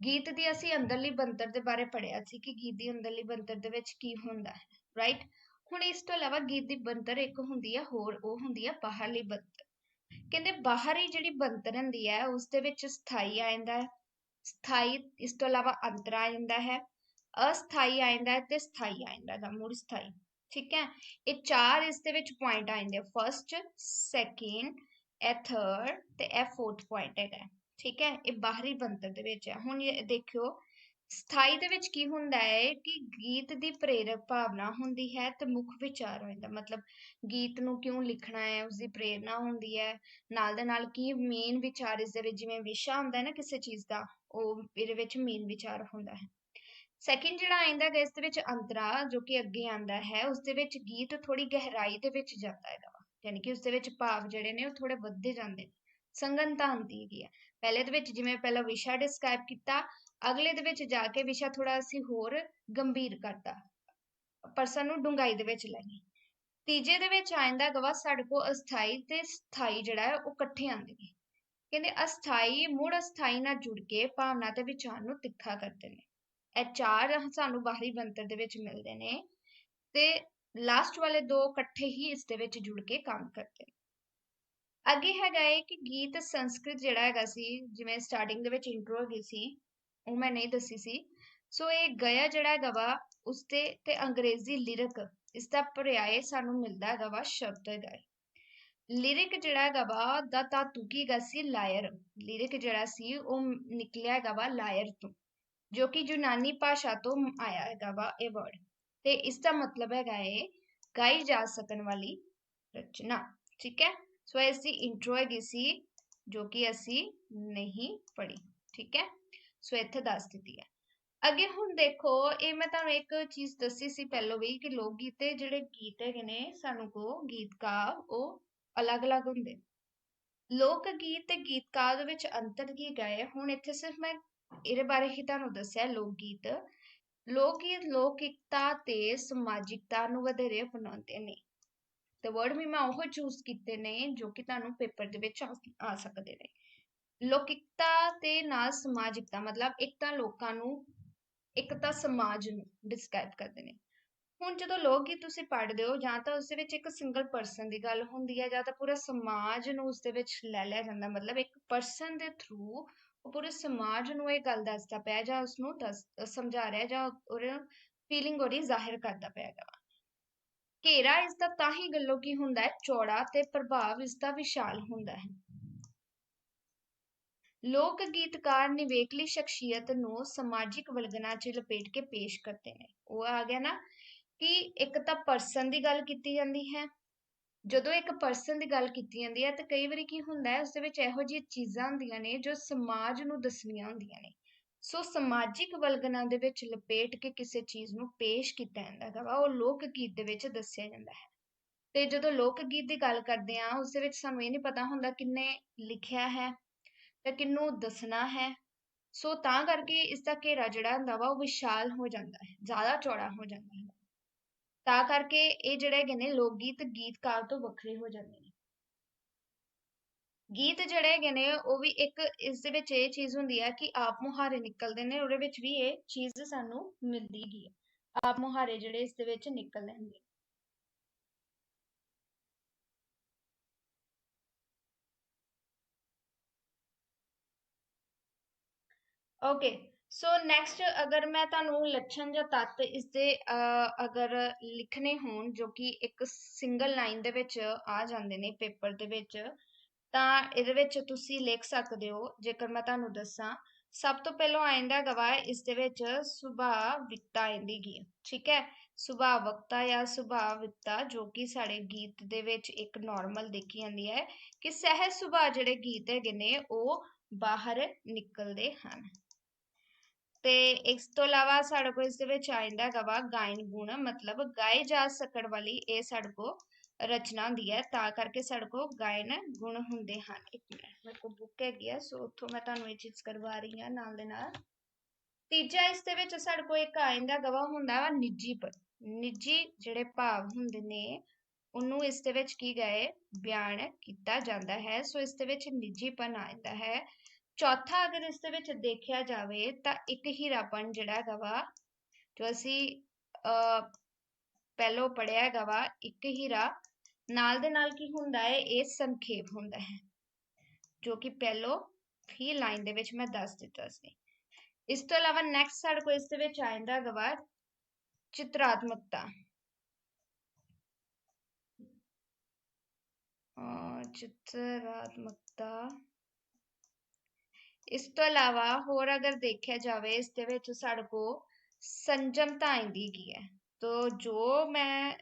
ਗੀਤ ਦੀ ਅਸੀਂ ਅੰਦਰਲੀ ਬਣਤਰ ਦੇ ਬਾਰੇ ਪੜ੍ਹਿਆ ਸੀ ਕਿ ਗੀਤ ਦੀ ਅੰਦਰਲੀ ਬੰਤਰ ਦੇ ਵਿੱਚ ਕੀ ਹੁੰਦਾ ਹੈ ਰਾਈਟ ਹੁਣ ਇਸ ਤੋਂ ਇਲਾਵਾ ਗੀਤ ਦੀ ਬੰਤਰ ਇੱਕ ਹੁੰਦੀ ਹੈ ਹੋਰ ਉਹ ਹੁੰਦੀ ਹੈ ਬਾਹਰਲੀ ਬਣਤਰ। ਕਹਿੰਦੇ ਬਾਹਰੀ ਜਿਹੜੀ ਬੰਤਰ ਹੁੰਦੀ ਹੈ ਉਸ ਦੇ ਵਿੱਚ ਸਥਾਈ ਆ ਜਾਂਦਾ ਹੈ, ਸਥਾਈ ਇਸ ਤੋਂ ਇਲਾਵਾ ਅੰਤਰ ਆ ਜਾਂਦਾ ਹੈ, ਅਸਥਾਈ ਆ ਜਾਂਦਾ ਹੈ ਤੇ ਸਥਾਈ ਆ ਜਾਂਦਾ ਹੈ ਮੁੜ ਸਥਾਈ, ਠੀਕ ਹੈ? ਇਹ ਚਾਰ ਇਸ ਦੇ ਵਿੱਚ ਪੁਆਇੰਟ ਆ ਜਾਂਦੇ ਫਰਸਟ ਸੈਕਿੰਡ ਇਹ ਥਰਡ ਤੇ ਇਹ ਫੋਰਥ ਪੁਆਇੰਟ ਹੈਗਾ ਠੀਕ ਹੈ, ਇਹ ਬਾਹਰੀ ਬਣਤਰ ਦੇ ਵਿੱਚ ਹੈ। ਹੁਣ ਦੇਖਿਓ, ਸਥਾਈ ਦੇ ਵਿੱਚ ਕੀ ਹੁੰਦਾ ਹੈ ਕਿ ਗੀਤ ਦੀ ਪ੍ਰੇਰਕ ਭਾਵਨਾ ਹੁੰਦੀ ਹੈ ਤੇ ਮੁੱਖ ਵਿਚਾਰ ਹੋ ਮਤਲਬ ਗੀਤ ਨੂੰ ਕਿਉਂ ਲਿਖਣਾ ਹੈ ਉਸ ਦੀ ਪ੍ਰੇਰਨਾ ਹੁੰਦੀ ਹੈ, ਨਾਲ ਦੇ ਨਾਲ ਕੀ ਮੇਨ ਵਿਚਾਰ ਇਸ ਦੇ ਵਿੱਚ, ਜਿਵੇਂ ਵਿਸ਼ਾ ਹੁੰਦਾ ਹੈ ਨਾ ਕਿਸੇ ਚੀਜ਼ ਦਾ, ਉਹ ਇਹਦੇ ਵਿੱਚ ਮੇਨ ਵਿਚਾਰ ਹੁੰਦਾ ਹੈ। ਸੈਕਿੰਡ ਜਿਹੜਾ ਆਇੰਦਾ ਹੈ ਇਸ ਦੇ ਵਿੱਚ ਅੰਤਰਾ, ਜੋ ਕਿ ਅੱਗੇ ਆਂਦਾ ਹੈ, ਉਸ ਦੇ ਵਿੱਚ ਗੀਤ ਥੋੜੀ ਗਹਿਰਾਈ ਦੇ ਵਿੱਚ ਜਾਂਦਾ ਹੈ ਯਾਨੀ ਕਿ ਉਸ ਦੇ ਵਿੱਚ ਭਾਵ ਜਿਹੜੇ ਨੇ ਉਹ ਥੋੜੇ ਵੱਧਦੇ ਜਾਂਦੇ ਨੇ। ਸੰਗਨਤਾ ਹੁੰਦੀ ਹੈਗੀ ਹੈ। ਪਹਿਲੇ ਦੇ ਵਿੱਚ ਜਿਵੇਂ ਪਹਿਲਾਂ ਵਿਸ਼ਾ ਡਿਸਕ੍ਰਾਈਬ ਕੀਤਾ, ਅਗਲੇ ਦੇ ਵਿੱਚ ਜਾ ਕੇ ਵਿਸ਼ਾ ਥੋੜਾ ਅਸੀਂ ਹੋਰ ਗੰਭੀਰ ਕਰਤਾ। ਪਰਸਨ ਨੂੰ ਡੂੰਘਾਈ ਦੇ ਵਿੱਚ ਲੈ ਤੀਜੇ ਦੇ ਵਿੱਚ ਆਇੰਦਾ ਗਵਾ ਸਾਡੇ ਕੋਲ ਅਸਥਾਈ ਤੇ ਸਥਾਈ ਜਿਹੜਾ ਹੈ, ਉਹ ਇਕੱਠੇ ਆਉਂਦੇ ਨੇ। ਕਹਿੰਦੇ ਅਸਥਾਈ ਮੁੜ ਅਸਥਾਈ ਨਾਲ ਜੁੜ ਕੇ ਭਾਵਨਾ ਤੇ ਵਿਚਾਰ ਨੂੰ ਤਿੱਖਾ ਕਰਦੇ ਨੇ। ਇਹ ਚਾਰ ਸਾਨੂੰ ਬਾਹਰੀ ਬਣਤਰ ਦੇ ਵਿੱਚ ਮਿਲਦੇ ਨੇ ਤੇ ਲਾਸਟ ਵਾਲੇ ਦੋ ਇਕੱਠੇ ਹੀ ਇਸ ਦੇ ਵਿੱਚ ਜੁੜ ਕੇ ਕੰਮ ਕਰਦੇ ਨੇ। ਅੱਗੇ ਹੈਗਾ ਹੈ ਕਿ ਗੀਤ ਸੰਸਕ੍ਰਿਤ ਜਿਹੜਾ ਹੈਗਾ ਸੀ, ਜਿਵੇਂ ਸਟਾਰਟਿੰਗ ਦੇ ਵਿੱਚ ਇੰਟਰੋ ਹੈਗੀ ਸੀ, ਉਹ ਮੈਂ ਨਹੀਂ ਦੱਸੀ ਸੀ। ਸੋ ਇਹ ਗਿਆ ਜਿਹੜਾ ਹੈਗਾ ਵਾ, ਉਸ ਤੇ ਤੇ ਅੰਗਰੇਜ਼ੀ ਲਿਰਿਕ ਇਸ ਦਾ ਪਰਿਆਏ ਸਾਨੂੰ ਮਿਲਦਾ ਹੈਗਾ ਵਾ ਸ਼ਬਦ ਹੈਗਾ ਹੈ ਲਿਰਿਕ ਜਿਹੜਾ ਹੈਗਾ ਵਾ, ਦਾ ਧਾਤੂ ਕੀ ਹੈਗਾ ਸੀ? ਲਾਇਰ। ਲਿਰਿਕ ਜਿਹੜਾ ਸੀ, ਉਹ ਨਿਕਲਿਆ ਹੈਗਾ ਵਾ ਲਾਇਰ ਤੋਂ, ਜੋ ਕਿ ਯੂਨਾਨੀ ਭਾਸ਼ਾ ਤੋਂ ਆਇਆ ਹੈਗਾ ਵਾ ਇਹ ਵਰਡ ਤੇ ਇਸ ਦਾ ਮਤਲਬ ਹੈਗਾ ਹੈ ਗਾਈ ਜਾ ਸਕਣ ਵਾਲੀ ਰਚਨਾ। ਠੀਕ ਹੈ? ਸੋ ਇਸ ਇੰਟਰੋ ਹੈਗੀ ਸੀ ਜੋ ਕਿ ਅਸੀਂ ਨਹੀਂ ਪੜ੍ਹੀ ਠੀਕ ਹੈ ਸੋ ਇੱਥੇ ਦੱਸ ਦਿੱਤੀ ਹੈ ਅੱਗੇ ਹੁਣ ਦੇਖੋ ਇਹ ਮੈਂ ਤੁਹਾਨੂੰ ਇੱਕ ਚੀਜ਼ ਦੱਸੀ ਸੀ ਪਹਿਲਾਂ ਵੀ ਕਿ ਲੋਕ ਗੀਤ ਦੇ ਜਿਹੜੇ ਗੀਤ ਹੈਗੇ ਨੇ ਸਾਨੂੰ ਕੋ ਗੀਤਕਾਰ ਉਹ ਅਲੱਗ-ਅਲੱਗ ਹੁੰਦੇ ਲੋਕ ਗੀਤ ਤੇ ਗੀਤਕਾਰ ਦੇ ਵਿੱਚ ਅੰਤਰ ਕੀ ਗਏ ਹੁਣ ਇੱਥੇ ਸਿਰਫ ਮੈਂ ਇਹਦੇ ਬਾਰੇ ਹੀ ਤੁਹਾਨੂੰ ਦੱਸਿਆ ਲੋਕ ਗੀਤ ਲੋਕ ਗੀਤ ਲੌਕਿਕਤਾ ਤੇ ਸਮਾਜਿਕਤਾ ਨੂੰ ਵਧੇਰੇ ਅਪਣਾਉਂਦੇ ਨੇ ਤੇ ਵਰਡ ਵੀ ਮੈਂ ਉਹ ਚੂਜ਼ ਕੀਤੇ ਨੇ ਜੋ ਕਿ ਤੁਹਾਨੂੰ ਪੇਪਰ ਦੇ ਵਿੱਚ ਆ ਸਕਦੇ ਨੇ। ਲੌਕਿਕਤਾ ਤੇ ਨਾਲ ਸਮਾਜਿਕਤਾ, ਮਤਲਬ ਇੱਕ ਤਾਂ ਲੋਕਾਂ ਨੂੰ, ਇੱਕ ਤਾਂ ਸਮਾਜ ਨੂੰ ਡਿਸਕ੍ਰਾਈਬ ਕਰਦੇ ਨੇ। ਹੁਣ ਜਦੋਂ ਲੋਕ ਗੀਤ ਤੁਸੀਂ ਪੜ੍ਹਦੇ ਹੋ ਜਾਂ ਤਾਂ ਉਸ ਦੇ ਵਿੱਚ ਇੱਕ ਸਿੰਗਲ ਪਰਸਨ ਦੀ ਗੱਲ ਹੁੰਦੀ ਹੈ ਜਾਂ ਤਾਂ ਪੂਰਾ ਸਮਾਜ ਨੂੰ ਉਸ ਦੇ ਵਿੱਚ ਲੈ ਲਿਆ ਜਾਂਦਾ, ਮਤਲਬ ਇੱਕ ਪਰਸਨ ਦੇ ਥਰੂ ਉਹ ਪੂਰੇ ਸਮਾਜ ਨੂੰ ਇਹ ਗੱਲ ਦੱਸਦਾ ਪਿਆ ਜਾਂ ਉਸ ਨੂੰ ਦੱਸ, ਸਮਝਾ ਰਿਹਾ ਜਾਂ ਉਹਦੇ ਫੀਲਿੰਗ ਉਹਦੀ ਜ਼ਾਹਿਰ ਕਰਦਾ ਪਿਆ ਹੈਗਾ। ਘੇਰਾ ਇਸ ਦਾ ਤਾਂ ਹੀ ਗੱਲੋਂ ਕੀ ਹੁੰਦਾ ਹੈ? ਚੌੜਾ ਤੇ ਪ੍ਰਭਾਵ ਇਸ ਦਾ ਵਿਸ਼ਾਲ ਹੁੰਦਾ ਹੈ। ਲੋਕ ਗੀਤਕਾਰ ਨਿਵੇਕਲੀ ਸ਼ਖਸੀਅਤ ਨੂੰ ਸਮਾਜਿਕ ਵਲਗਨਾ 'ਚ ਲਪੇਟ ਕੇ ਪੇਸ਼ ਕਰਦੇ ਨੇ। ਉਹ ਆ ਗਿਆ ਨਾ ਕਿ ਇੱਕ ਤਾਂ ਪਰਸਨ ਦੀ ਗੱਲ ਕੀਤੀ ਜਾਂਦੀ ਹੈ। ਜਦੋਂ ਇੱਕ ਪਰਸਨ ਦੀ ਗੱਲ ਕੀਤੀ ਜਾਂਦੀ ਹੈ ਤਾਂ ਕਈ ਵਾਰੀ ਕੀ ਹੁੰਦਾ ਹੈ? ਉਸ ਦੇ ਵਿੱਚ ਇਹੋ ਜਿਹੀਆਂ ਚੀਜ਼ਾਂ ਹੁੰਦੀਆਂ ਨੇ ਜੋ ਸਮਾਜ ਨੂੰ ਦੱਸਣੀਆਂ ਹੁੰਦੀਆਂ ਨੇ। ਸੋ ਸਮਾਜਿਕ ਵਲਗਣਾ ਦੇ ਵਿੱਚ ਲਪੇਟ ਕੇ ਕਿਸੇ ਚੀਜ਼ ਨੂੰ ਪੇਸ਼ ਕੀਤਾ ਜਾਂਦਾ ਹੈਗਾ ਵਾ, ਉਹ ਲੋਕ ਗੀਤ ਦੇ ਵਿੱਚ ਦੱਸਿਆ ਜਾਂਦਾ ਹੈ। ਤੇ ਜਦੋਂ ਲੋਕ ਗੀਤ ਦੀ ਗੱਲ ਕਰਦੇ ਆ ਉਸ ਦੇ ਵਿੱਚ ਸਾਨੂੰ ਇਹ ਨਹੀਂ ਪਤਾ ਹੁੰਦਾ ਕਿੰਨੇ ਲਿਖਿਆ ਹੈ ਤੇ ਕਿੰਨੂੰ ਦੱਸਣਾ ਹੈ। ਸੋ ਤਾਂ ਕਰਕੇ ਇਸ ਦਾ ਘੇਰਾ ਜਿਹੜਾ ਹੁੰਦਾ ਵਾ, ਉਹ ਵਿਸ਼ਾਲ ਹੋ ਜਾਂਦਾ ਹੈ, ਜ਼ਿਆਦਾ ਚੌੜਾ ਹੋ ਜਾਂਦਾ ਹੈ। ਤਾਂ ਕਰਕੇ ਇਹ ਜਿਹੜੇ ਹੈਗੇ ਨੇ ਲੋਕ ਗੀਤ, ਗੀਤਕਾਰ ਤੋਂ ਵੱਖਰੇ ਹੋ ਜਾਂਦੇ ਨੇ। ਗੀਤ ਜਿਹੜੇ ਹੈਗੇ ਨੇ, ਉਹ ਵੀ ਇੱਕ ਇਸ ਦੇ ਵਿੱਚ ਇਹ ਚੀਜ਼ ਹੁੰਦੀ ਹੈ ਕਿ ਆਪ ਮੁਹਾਰੇ ਨਿਕਲਦੇ ਨੇ, ਉਹਦੇ ਵਿੱਚ ਵੀ ਇਹ ਚੀਜ਼ ਸਾਨੂੰ ਮਿਲਦੀ ਗਈ ਆਪ ਮੁਹਾਰੇ ਜਿਹੜੇ ਇਸ ਦੇ ਵਿੱਚ ਨਿਕਲ ਲੈਂਦੇ ਓਕੇ ਸੋ ਨੈਕਸਟ ਅਗਰ ਮੈਂ ਤੁਹਾਨੂੰ ਲੱਛਣ ਜਾਂ ਤੱਤ ਇਸ ਦੇ ਅਗਰ ਲਿਖਣੇ ਹੋਣ ਜੋ ਕਿ ਇੱਕ ਸਿੰਗਲ ਲਾਈਨ ਦੇ ਵਿੱਚ ਆ ਜਾਂਦੇ ਨੇ ਪੇਪਰ ਦੇ ਵਿੱਚ ਤਾਂ ਇਹਦੇ ਵਿੱਚ ਤੁਸੀਂ ਲਿਖ ਸਕਦੇ ਹੋ, ਜੇਕਰ ਮੈਂ ਤੁਹਾਨੂੰ ਦੱਸਾਂ, ਸਭ ਤੋਂ ਪਹਿਲਾਂ ਆਇੰਦਾ ਗਵਾਹ ਇਸ ਦੇ ਵਿੱਚ ਸੁਭਾਵਿਕਤਾ ਆਂਦੀ ਗਈ ਠੀਕ ਹੈ? ਸੁਭਾਵਿਕਤਾ ਜਾਂ ਸੁਭਾਵਿਕਤਾ ਜੋ ਕਿ ਸਾਡੇ ਗੀਤ ਦੇ ਵਿੱਚ ਇੱਕ ਨਾਰਮਲ ਦੇਖੀ ਜਾਂਦੀ ਹੈ ਕਿ ਸਹਿਜ ਸੁਭਾਅ ਜਿਹੜੇ ਗੀਤ ਹੈਗੇ ਨੇ ਉਹ ਬਾਹਰ ਨਿਕਲਦੇ ਹਨ। ਤੇ ਇਸ ਤੋਂ ਇਲਾਵਾ ਸਾਡੇ ਕੋਲ ਇਸ ਦੇ ਵਿੱਚ ਆਇੰਦਾ ਗਵਾ ਗਾਇਨ ਗੁਣ, ਮਤਲਬ ਗਾਏ ਜਾ ਸਕਣ ਵਾਲੀ ਇਹ ਸਾਡੇ ਕੋਲ ਰਚਨਾ ਹੁੰਦੀ ਹੈ, ਤਾਂ ਕਰਕੇ ਸਾਡੇ ਕੋਲ ਗਾਇਨ ਗੁਣ ਹੁੰਦੇ ਹਨ। ਇੱਕ ਮਿੰਟ, ਮੇਰੇ ਕੋਲ ਬੁੱਕ ਹੈਗੀ ਆ, ਸੋ ਉੱਥੋਂ ਮੈਂ ਤੁਹਾਨੂੰ ਇਹ ਚੀਜ਼ ਕਰਵਾ ਰਹੀ ਹਾਂ ਨਾਲ ਦੇ ਨਾਲ। ਤੀਜਾ, ਇਸ ਦੇ ਵਿੱਚ ਸਾਡੇ ਕੋਲ ਇੱਕ ਆਇੰਦਾ ਗਵਾ ਹੁੰਦਾ ਵਾ, ਨਿੱਜੀ ਪਰ ਨਿੱਜੀ ਜਿਹੜੇ ਭਾਵ ਹੁੰਦੇ ਨੇ, ਉਹਨੂੰ ਇਸ ਦੇ ਵਿੱਚ ਕੀ ਗਏ, ਬਿਆਨ ਕੀਤਾ ਜਾਂਦਾ ਹੈ। ਸੋ ਇਸ ਦੇ ਵਿੱਚ ਨਿੱਜੀਪਨ ਜਾਂਦਾ ਹੈ। ਚੌਥਾ, ਅਗਰ ਇਸ ਦੇ ਵਿੱਚ ਦੇਖਿਆ ਜਾਵੇ, ਤਾਂ ਇੱਕ ਹੀਰਾਪਣ ਜਿਹੜਾ ਹੈਗਾ ਵਾ, ਜੋ ਅਸੀਂ ਅ ਪਹਿਲੋਂ ਪੜਿਆ ਹੈਗਾ ਵਾ ਇੱਕ ਹੀਰਾ, ਨਾਲ ਦੇ ਨਾਲ ਕੀ ਹੁੰਦਾ ਹੈ ਇਹ ਸੰਖੇਪ ਹੁੰਦਾ ਹੈ, ਜੋ ਕਿ ਪਹਿਲੋਂ ਹੀ ਲਾਈਨ ਦੇ ਵਿੱਚ ਮੈਂ ਦੱਸ ਦਿੱਤਾ ਸੀ। ਇਸ ਤੋਂ ਇਲਾਵਾ ਨੈਕਸਟ ਸਾਡੇ ਕੋਲ ਇਸ ਦੇ ਵਿੱਚ ਆਇੰਦਾ ਹੈਗਾ ਵਾ ਚਿਤਰਾਤਮਕਤਾ। ਚਿਤਰਾਤਮਕਤਾ। ਇਸ ਤੋਂ ਇਲਾਵਾ ਹੋਰ ਅਗਰ ਦੇਖਿਆ ਜਾਵੇ ਇਸ ਦੇ ਵਿੱਚ ਸਾਡੇ ਕੋਲ ਸੰਜਮਤਾ ਆਂਦੀ ਕੀ ਹੈ? ਤੋ ਜੋ ਮੈਂ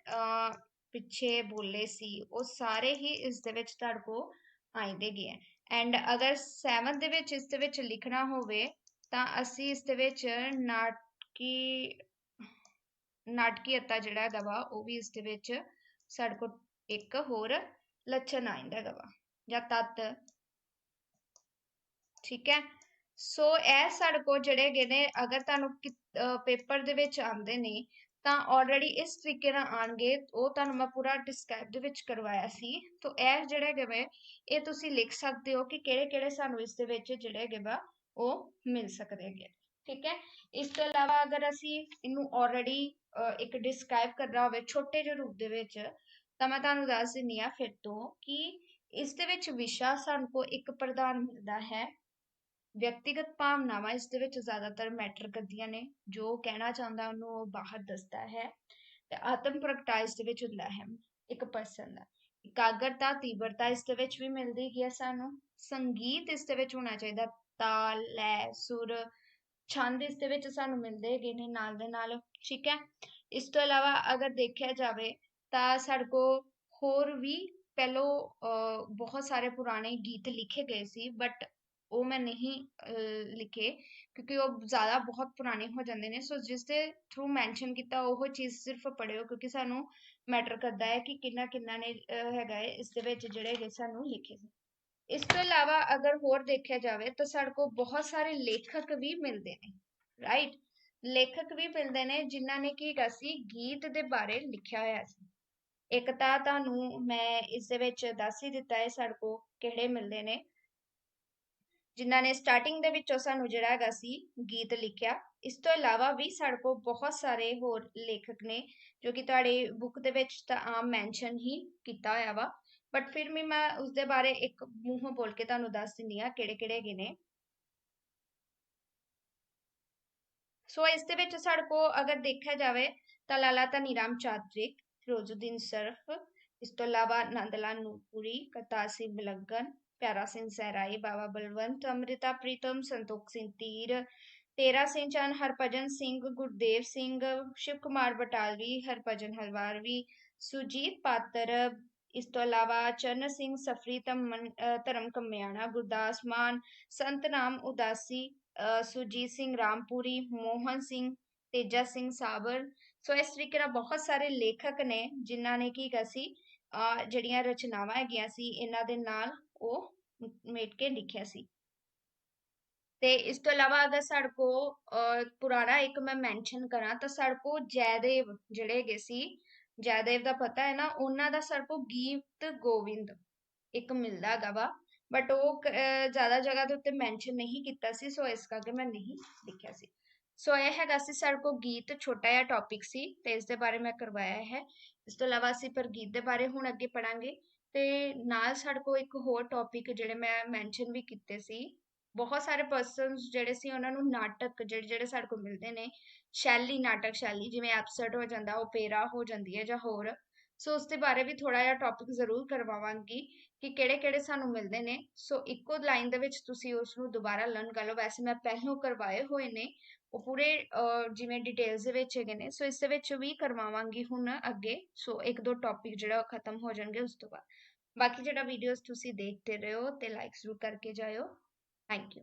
ਪਿੱਛੇ ਬੋਲੇ ਸੀ, ਉਹ ਸਾਰੇ ਹੀ ਇਸ ਦੇ ਵਿੱਚ ਤੁਹਾਡੇ ਕੋਲ ਆਂਦੇ ਗਏ ਐਂਡ ਅਗਰ 7 ਦੇ ਵਿੱਚ ਇਸ ਦੇ ਵਿੱਚ ਲਿਖਣਾ ਹੋਵੇ, ਤਾਂ ਅਸੀਂ ਇਸ ਦੇ ਵਿੱਚ ਨਾਟਕੀ ਨਾਟਕੀਅਤਾ ਜਿਹੜਾ ਹੈਗਾ ਵਾ, ਉਹ ਵੀ ਇਸ ਦੇ ਵਿੱਚ ਸਾਡੇ ਕੋਲ ਇੱਕ ਹੋਰ ਲੱਛਣ ਆਂਦਾ ਹੈਗਾ ਵਾ, ਜਾਂ ਤੱਤ। ਠੀਕ ਹੈ? ਸੋ ਇਹ ਸਾਡੇ ਕੋਲ ਜਿਹੜੇ ਹੈਗੇ ਨੇ, ਅਗਰ ਤੁਹਾਨੂੰ ਪੇਪਰ ਦੇ ਵਿੱਚ ਆਉਂਦੇ ਨੇ ਤਾਂ ਆਲਰੇਡੀ ਇਸ ਤਰੀਕੇ ਨਾਲ ਆਣਗੇ ਉਹ ਤੁਹਾਨੂੰ ਮੈਂ ਪੂਰਾ ਡਿਸਕ੍ਰਾਈਬ ਦੇ ਵਿੱਚ ਕਰਵਾਇਆ ਸੀ। ਤੋਂ ਇਹ ਜਿਹੜੇ ਹੈਗੇ ਵੇ, ਇਹ ਤੁਸੀਂ ਲਿਖ ਸਕਦੇ ਹੋ ਕਿ ਕਿਹੜੇ ਕਿਹੜੇ ਸਾਨੂੰ ਇਸ ਦੇ ਵਿੱਚ ਜਿਹੜੇ ਹੈਗੇ ਵਾ, ਉਹ ਮਿਲ ਸਕਦੇ ਹੈਗੇ। ਠੀਕ ਹੈ? ਇਸ ਤੋਂ ਇਲਾਵਾ ਅਗਰ ਅਸੀਂ ਇਹਨੂੰ ਆਲਰੇਡੀ ਇੱਕ ਡਿਸਕ੍ਰਾਈਬ ਕਰਨਾ ਹੋਵੇ ਛੋਟੇ ਜਿਹੇ ਰੂਪ ਦੇ ਵਿੱਚ, ਤਾਂ ਮੈਂ ਤੁਹਾਨੂੰ ਦੱਸ ਦਿੰਨੀ ਆ ਫਿਰ ਤੋਂ ਕਿ ਇਸ ਦੇ ਵਿੱਚ ਵਿਸ਼ਾ ਸਾਨੂੰ ਕੋ ਇੱਕ ਪ੍ਰਧਾਨ ਮਿਲਦਾ ਹੈ। ਵਿਅਕਤੀਗਤ ਭਾਵਨਾਵਾਂ ਇਸ ਦੇ ਵਿੱਚ ਜ਼ਿਆਦਾਤਰ ਮੈਟਰ ਕਰਦੀਆਂ ਨੇ, ਜੋ ਕਹਿਣਾ ਚਾਹੁੰਦਾ, ਉਹਨੂੰ ਉਹ ਬਾਹਰ ਦੱਸਦਾ ਹੈ ਤੇ ਆਤਮ ਪ੍ਰਗਟਾ ਇਸ ਦੇ ਵਿੱਚ ਹੁੰਦਾ ਹੈ ਇੱਕ ਪਰਸਨ ਦਾ ਇਕਾਗਰਤਾ, ਤੀਬਰਤਾ ਇਸ ਦੇ ਵਿੱਚ ਵੀ ਮਿਲਦੀ ਹੈ ਸਾਨੂੰ। ਸੰਗੀਤ ਇਸ ਦੇ ਵਿੱਚ ਹੋਣਾ ਚਾਹੀਦਾ, ਤਾਲ, ਲੈ, ਸੁਰ, ਛੰਦ ਇਸ ਦੇ ਵਿੱਚ ਸਾਨੂੰ ਮਿਲਦੇ ਹੈਗੇ ਨੇ ਨਾਲ ਦੇ ਨਾਲ। ਠੀਕ ਹੈ? ਇਸ ਤੋਂ ਇਲਾਵਾ ਅਗਰ ਦੇਖਿਆ ਜਾਵੇ ਤਾਂ ਸਾਡੇ ਕੋ ਹੋਰ ਵੀ ਪਹਿਲੋ ਬਹੁਤ ਸਾਰੇ ਪੁਰਾਣੇ ਗੀਤ ਲਿਖੇ ਗਏ ਸੀ ਬਟ ਉਹ ਮੈਂ ਨਹੀਂ ਲਿਖੇ ਕਿਉਂਕਿ ਉਹ ਜ਼ਿਆਦਾ ਬਹੁਤ ਪੁਰਾਣੇ ਹੋ ਜਾਂਦੇ ਨੇ ਸੋ ਜਿਸ ਦੇ ਥਰੂ ਮੈਂਸ਼ਨ ਕੀਤਾ ਉਹ ਚੀਜ਼ ਸਿਰਫ ਪੜਿਓ ਕਿਉਂਕਿ ਸਾਨੂੰ ਮੈਟਰ ਕਰਦਾ ਹੈ ਕਿ ਕਿੰਨਾ ਕਿੰਨਾ ਨੇ ਹੈਗਾ ਹੈ ਇਸ ਦੇ ਵਿੱਚ ਜਿਹੜੇ ਹੈਗੇ ਸਾਨੂੰ ਲਿਖੇ ਸੀ ਇਸ ਤੋਂ ਇਲਾਵਾ ਅਗਰ ਹੋਰ ਦੇਖਿਆ ਜਾਵੇ ਤਾਂ ਸਾਡੇ ਕੋਲ ਬਹੁਤ ਸਾਰੇ ਲੇਖਕ ਵੀ ਮਿਲਦੇ ਨੇ ਰਾਈਟ ਲੇਖਕ ਵੀ ਮਿਲਦੇ ਨੇ ਜਿਨ੍ਹਾਂ ਨੇ ਕੀ ਕੀਤਾ ਸੀ ਗੀਤ ਦੇ ਬਾਰੇ ਲਿਖਿਆ ਹੋਇਆ ਸੀ ਇੱਕ ਤਾਂ ਤੁਹਾਨੂੰ ਮੈਂ ਇਸ ਦੇ ਵਿੱਚ ਦੱਸ ਹੀ ਦਿੱਤਾ ਹੈ ਸਾਡੇ ਕੋਲ ਕਿਹੜੇ ਮਿਲਦੇ ਨੇ ਜਿਨ੍ਹਾਂ ਨੇ ਸਟਾਰਟਿੰਗ ਦੇ ਵਿੱਚੋਂ ਸਾਨੂੰ ਜਿਹੜਾ ਹੈਗਾ ਸੀ ਗੀਤ ਲਿਖਿਆ। ਇਸ ਤੋਂ ਇਲਾਵਾ ਵੀ ਸਾਡੇ ਕੋਲ ਬਹੁਤ ਸਾਰੇ ਹੋਰ ਲੇਖਕ ਨੇ, ਜੋ ਕਿ ਤੁਹਾਡੇ ਬੁੱਕ ਦੇ ਵਿੱਚ ਤਾਂ ਆਮ ਮੈਂਸ਼ਨ ਹੀ ਕੀਤਾ ਹੋਇਆ ਵਾ। ਬਟ ਫਿਰ ਵੀ ਮੈਂ ਉਸ ਦੇ ਬਾਰੇ ਇੱਕ ਮੂੰਹੋਂ ਬੋਲ ਕੇ ਤੁਹਾਨੂੰ ਦੱਸ ਦਿੰਦੀ ਆ ਕਿਹੜੇ ਕਿਹੜੇ ਹੈਗੇ ਨੇ। ਸੋ ਇਸ ਦੇ ਵਿੱਚ ਸਾਡੇ ਕੋਲ ਅਗਰ ਦੇਖਿਆ ਜਾਵੇ ਤਾਂ ਲਾਲਾ ਧਨੀਰਾਮ ਚਾਤ੍ਰਿਕ, ਫਿਰੋਜ਼ੁਦੀਨ ਸਰਫ, ਇਸ ਤੋਂ ਇਲਾਵਾ ਨੰਦ ਲਾਲ ਨੂਰਪੁਰੀ ਕਰਤਾਰ ਸਿੰਘ ਮਲੰਗਨ ਪਿਆਰਾ ਸਿੰਘ ਸਹਿਰਾਈ ਬਾਬਾ ਬਲਵੰਤ, ਅੰਮ੍ਰਿਤਾ ਪ੍ਰੀਤਮ, ਸੰਤੋਖ ਸਿੰਘ ਤੀਰ, ਤੇਰਾ ਸਿੰਘ ਚੰਨ, ਹਰਭਜਨ ਸਿੰਘ, ਗੁਰਦੇਵ ਸਿੰਘ, ਸ਼ਿਵ ਕੁਮਾਰ ਬਟਾਲਵੀ, ਹਰਭਜਨ ਹਲਵਾਰਵੀ, ਸੁਜੀਤ ਪਾਤਰ, ਇਸ ਤੋਂ ਇਲਾਵਾ ਚਰਨ ਸਿੰਘ ਸਫਰੀ ਧਰਮ ਕੰਮਿਆਣਾ, ਗੁਰਦਾਸ ਮਾਨ, ਸੰਤ ਨਾਮ ਉਦਾਸੀ ਸੁਜੀਤ ਸਿੰਘ ਰਾਮਪੁਰੀ, ਮੋਹਨ ਸਿੰਘ, ਤੇਜਾ ਸਿੰਘ ਸਾਬਰ। ਸੋ ਇਸ ਤਰੀਕੇ ਨਾਲ ਬਹੁਤ ਸਾਰੇ ਲੇਖਕ ਨੇ ਜਿਨ੍ਹਾਂ ਨੇ ਕੀ ਕੀਤਾ ਸੀ ਜਿਹੜੀਆਂ ਰਚਨਾਵਾਂ ਹੈਗੀਆਂ ਸੀ, ਇਹਨਾਂ ਦੇ ਨਾਲ ਉਹ ਮੇਟ ਕੇ ਲਿਖਿਆ ਸੀ ਤੇ ਇਸ ਤੋਂ ਇਲਾਵਾ ਅਗਰ ਸਾਡੇ ਕੋ ਪੁਰਾਣਾ ਇੱਕ ਮੈਂ ਮੈਂਸ਼ਨ ਕਰਾਂ ਤਾਂ ਸਾਡੇ ਜੈਦੇਵ ਜਿਹੜੇ ਹੈਗੇ ਸੀ ਜੈਦੇਵ ਦਾ ਪਤਾ ਹੈ ਨਾ ਉਹਨਾਂ ਦਾ ਸਾਡੇ ਗੀਤ ਗੋਵਿੰਦ ਇੱਕ ਮਿਲਦਾ ਹੈਗਾ ਵਾ ਬਟ ਉਹ ਜ਼ਿਆਦਾ ਜਗ੍ਹਾ ਦੇ ਉੱਤੇ ਮੈਂਸ਼ਨ ਨਹੀਂ ਕੀਤਾ ਸੀ ਸੋ ਇਸ ਕਰਕੇ ਮੈਂ ਨਹੀਂ ਲਿਖਿਆ ਸੀ ਸੋ ਇਹ ਹੈਗਾ ਸੀ ਸਾਡੇ ਕੋਲ ਗੀਤ ਛੋਟਾ ਜਿਹਾ ਟੌਪਿਕ ਸੀ ਤੇ ਇਸ ਦੇ ਬਾਰੇ ਮੈਂ ਕਰਵਾਇਆ ਹੈ ਇਸ ਤੋਂ ਇਲਾਵਾ ਅਸੀਂ ਪਰ ਗੀਤ ਦੇ ਬਾਰੇ ਹੁਣ ਅੱਗੇ ਪੜਾਂਗੇ ਤੇ ਨਾਲ ਸਾਡੇ ਕੋਲ ਇੱਕ ਹੋਰ ਟੌਪਿਕ ਜਿਹੜੇ ਮੈਂ ਮੈਂਸ਼ਨ ਵੀ ਕੀਤੇ ਸੀ, ਬਹੁਤ ਸਾਰੇ ਪਰਸਨਸ ਜਿਹੜੇ ਸੀ ਉਹਨਾਂ ਨੂੰ ਨਾਟਕ ਜਿਹੜੇ ਜਿਹੜੇ ਸਾਡੇ ਕੋਲ ਮਿਲਦੇ ਨੇ, ਸ਼ੈਲੀ, ਨਾਟਕ ਸ਼ੈਲੀ ਜਿਵੇਂ ਐਬਸਰਡ ਹੋ ਜਾਂਦਾ ਓਪੇਰਾ ਹੋ ਜਾਂਦੀ ਹੈ ਜਾਂ ਹੋਰ, ਸੋ ਉਸ ਦੇ ਬਾਰੇ ਵੀ ਥੋੜਾ ਜਿਹਾ ਟੌਪਿਕ ਜ਼ਰੂਰ ਕਰਵਾਵਾਂਗੀ ਕਿ ਕਿਹੜੇ ਕਿਹੜੇ ਸਾਨੂੰ ਮਿਲਦੇ ਨੇ, ਸੋ ਇੱਕੋ ਲਾਈਨ ਦੇ ਵਿੱਚ ਤੁਸੀਂ ਉਸ ਨੂੰ ਦੁਬਾਰਾ ਲਰਨ ਕਰ ਲਓ, ਵੈਸੇ ਮੈਂ ਪਹਿਲਾਂ ਕਰਵਾਏ ਹੋਏ ਨੇ, ਉਹ ਪੂਰੇ ਜਿਵੇਂ ਡਿਟੇਲਸ ਦੇ ਵਿੱਚ ਹੈਗੇ ਨੇ, ਸੋ ਇਸ ਦੇ ਵਿੱਚ ਵੀ ਕਰਵਾਵਾਂਗੀ ਹੁਣ ਅੱਗੇ, ਸੋ ਇੱਕ ਦੋ ਟੌਪਿਕ ਜਿਹੜਾ ਖਤਮ ਹੋ ਜਾਣਗੇ ਉਸ ਤੋਂ ਬਾਅਦ। ਬਾਕੀ ਜਿਹੜਾ ਵੀਡੀਓਜ਼ ਤੁਸੀਂ ਦੇਖਦੇ ਰਹੇ ਹੋ ਤੇ ਲਾਈਕ ਜ਼ਰੂਰ ਕਰਕੇ ਜਾਇਓ। Thank you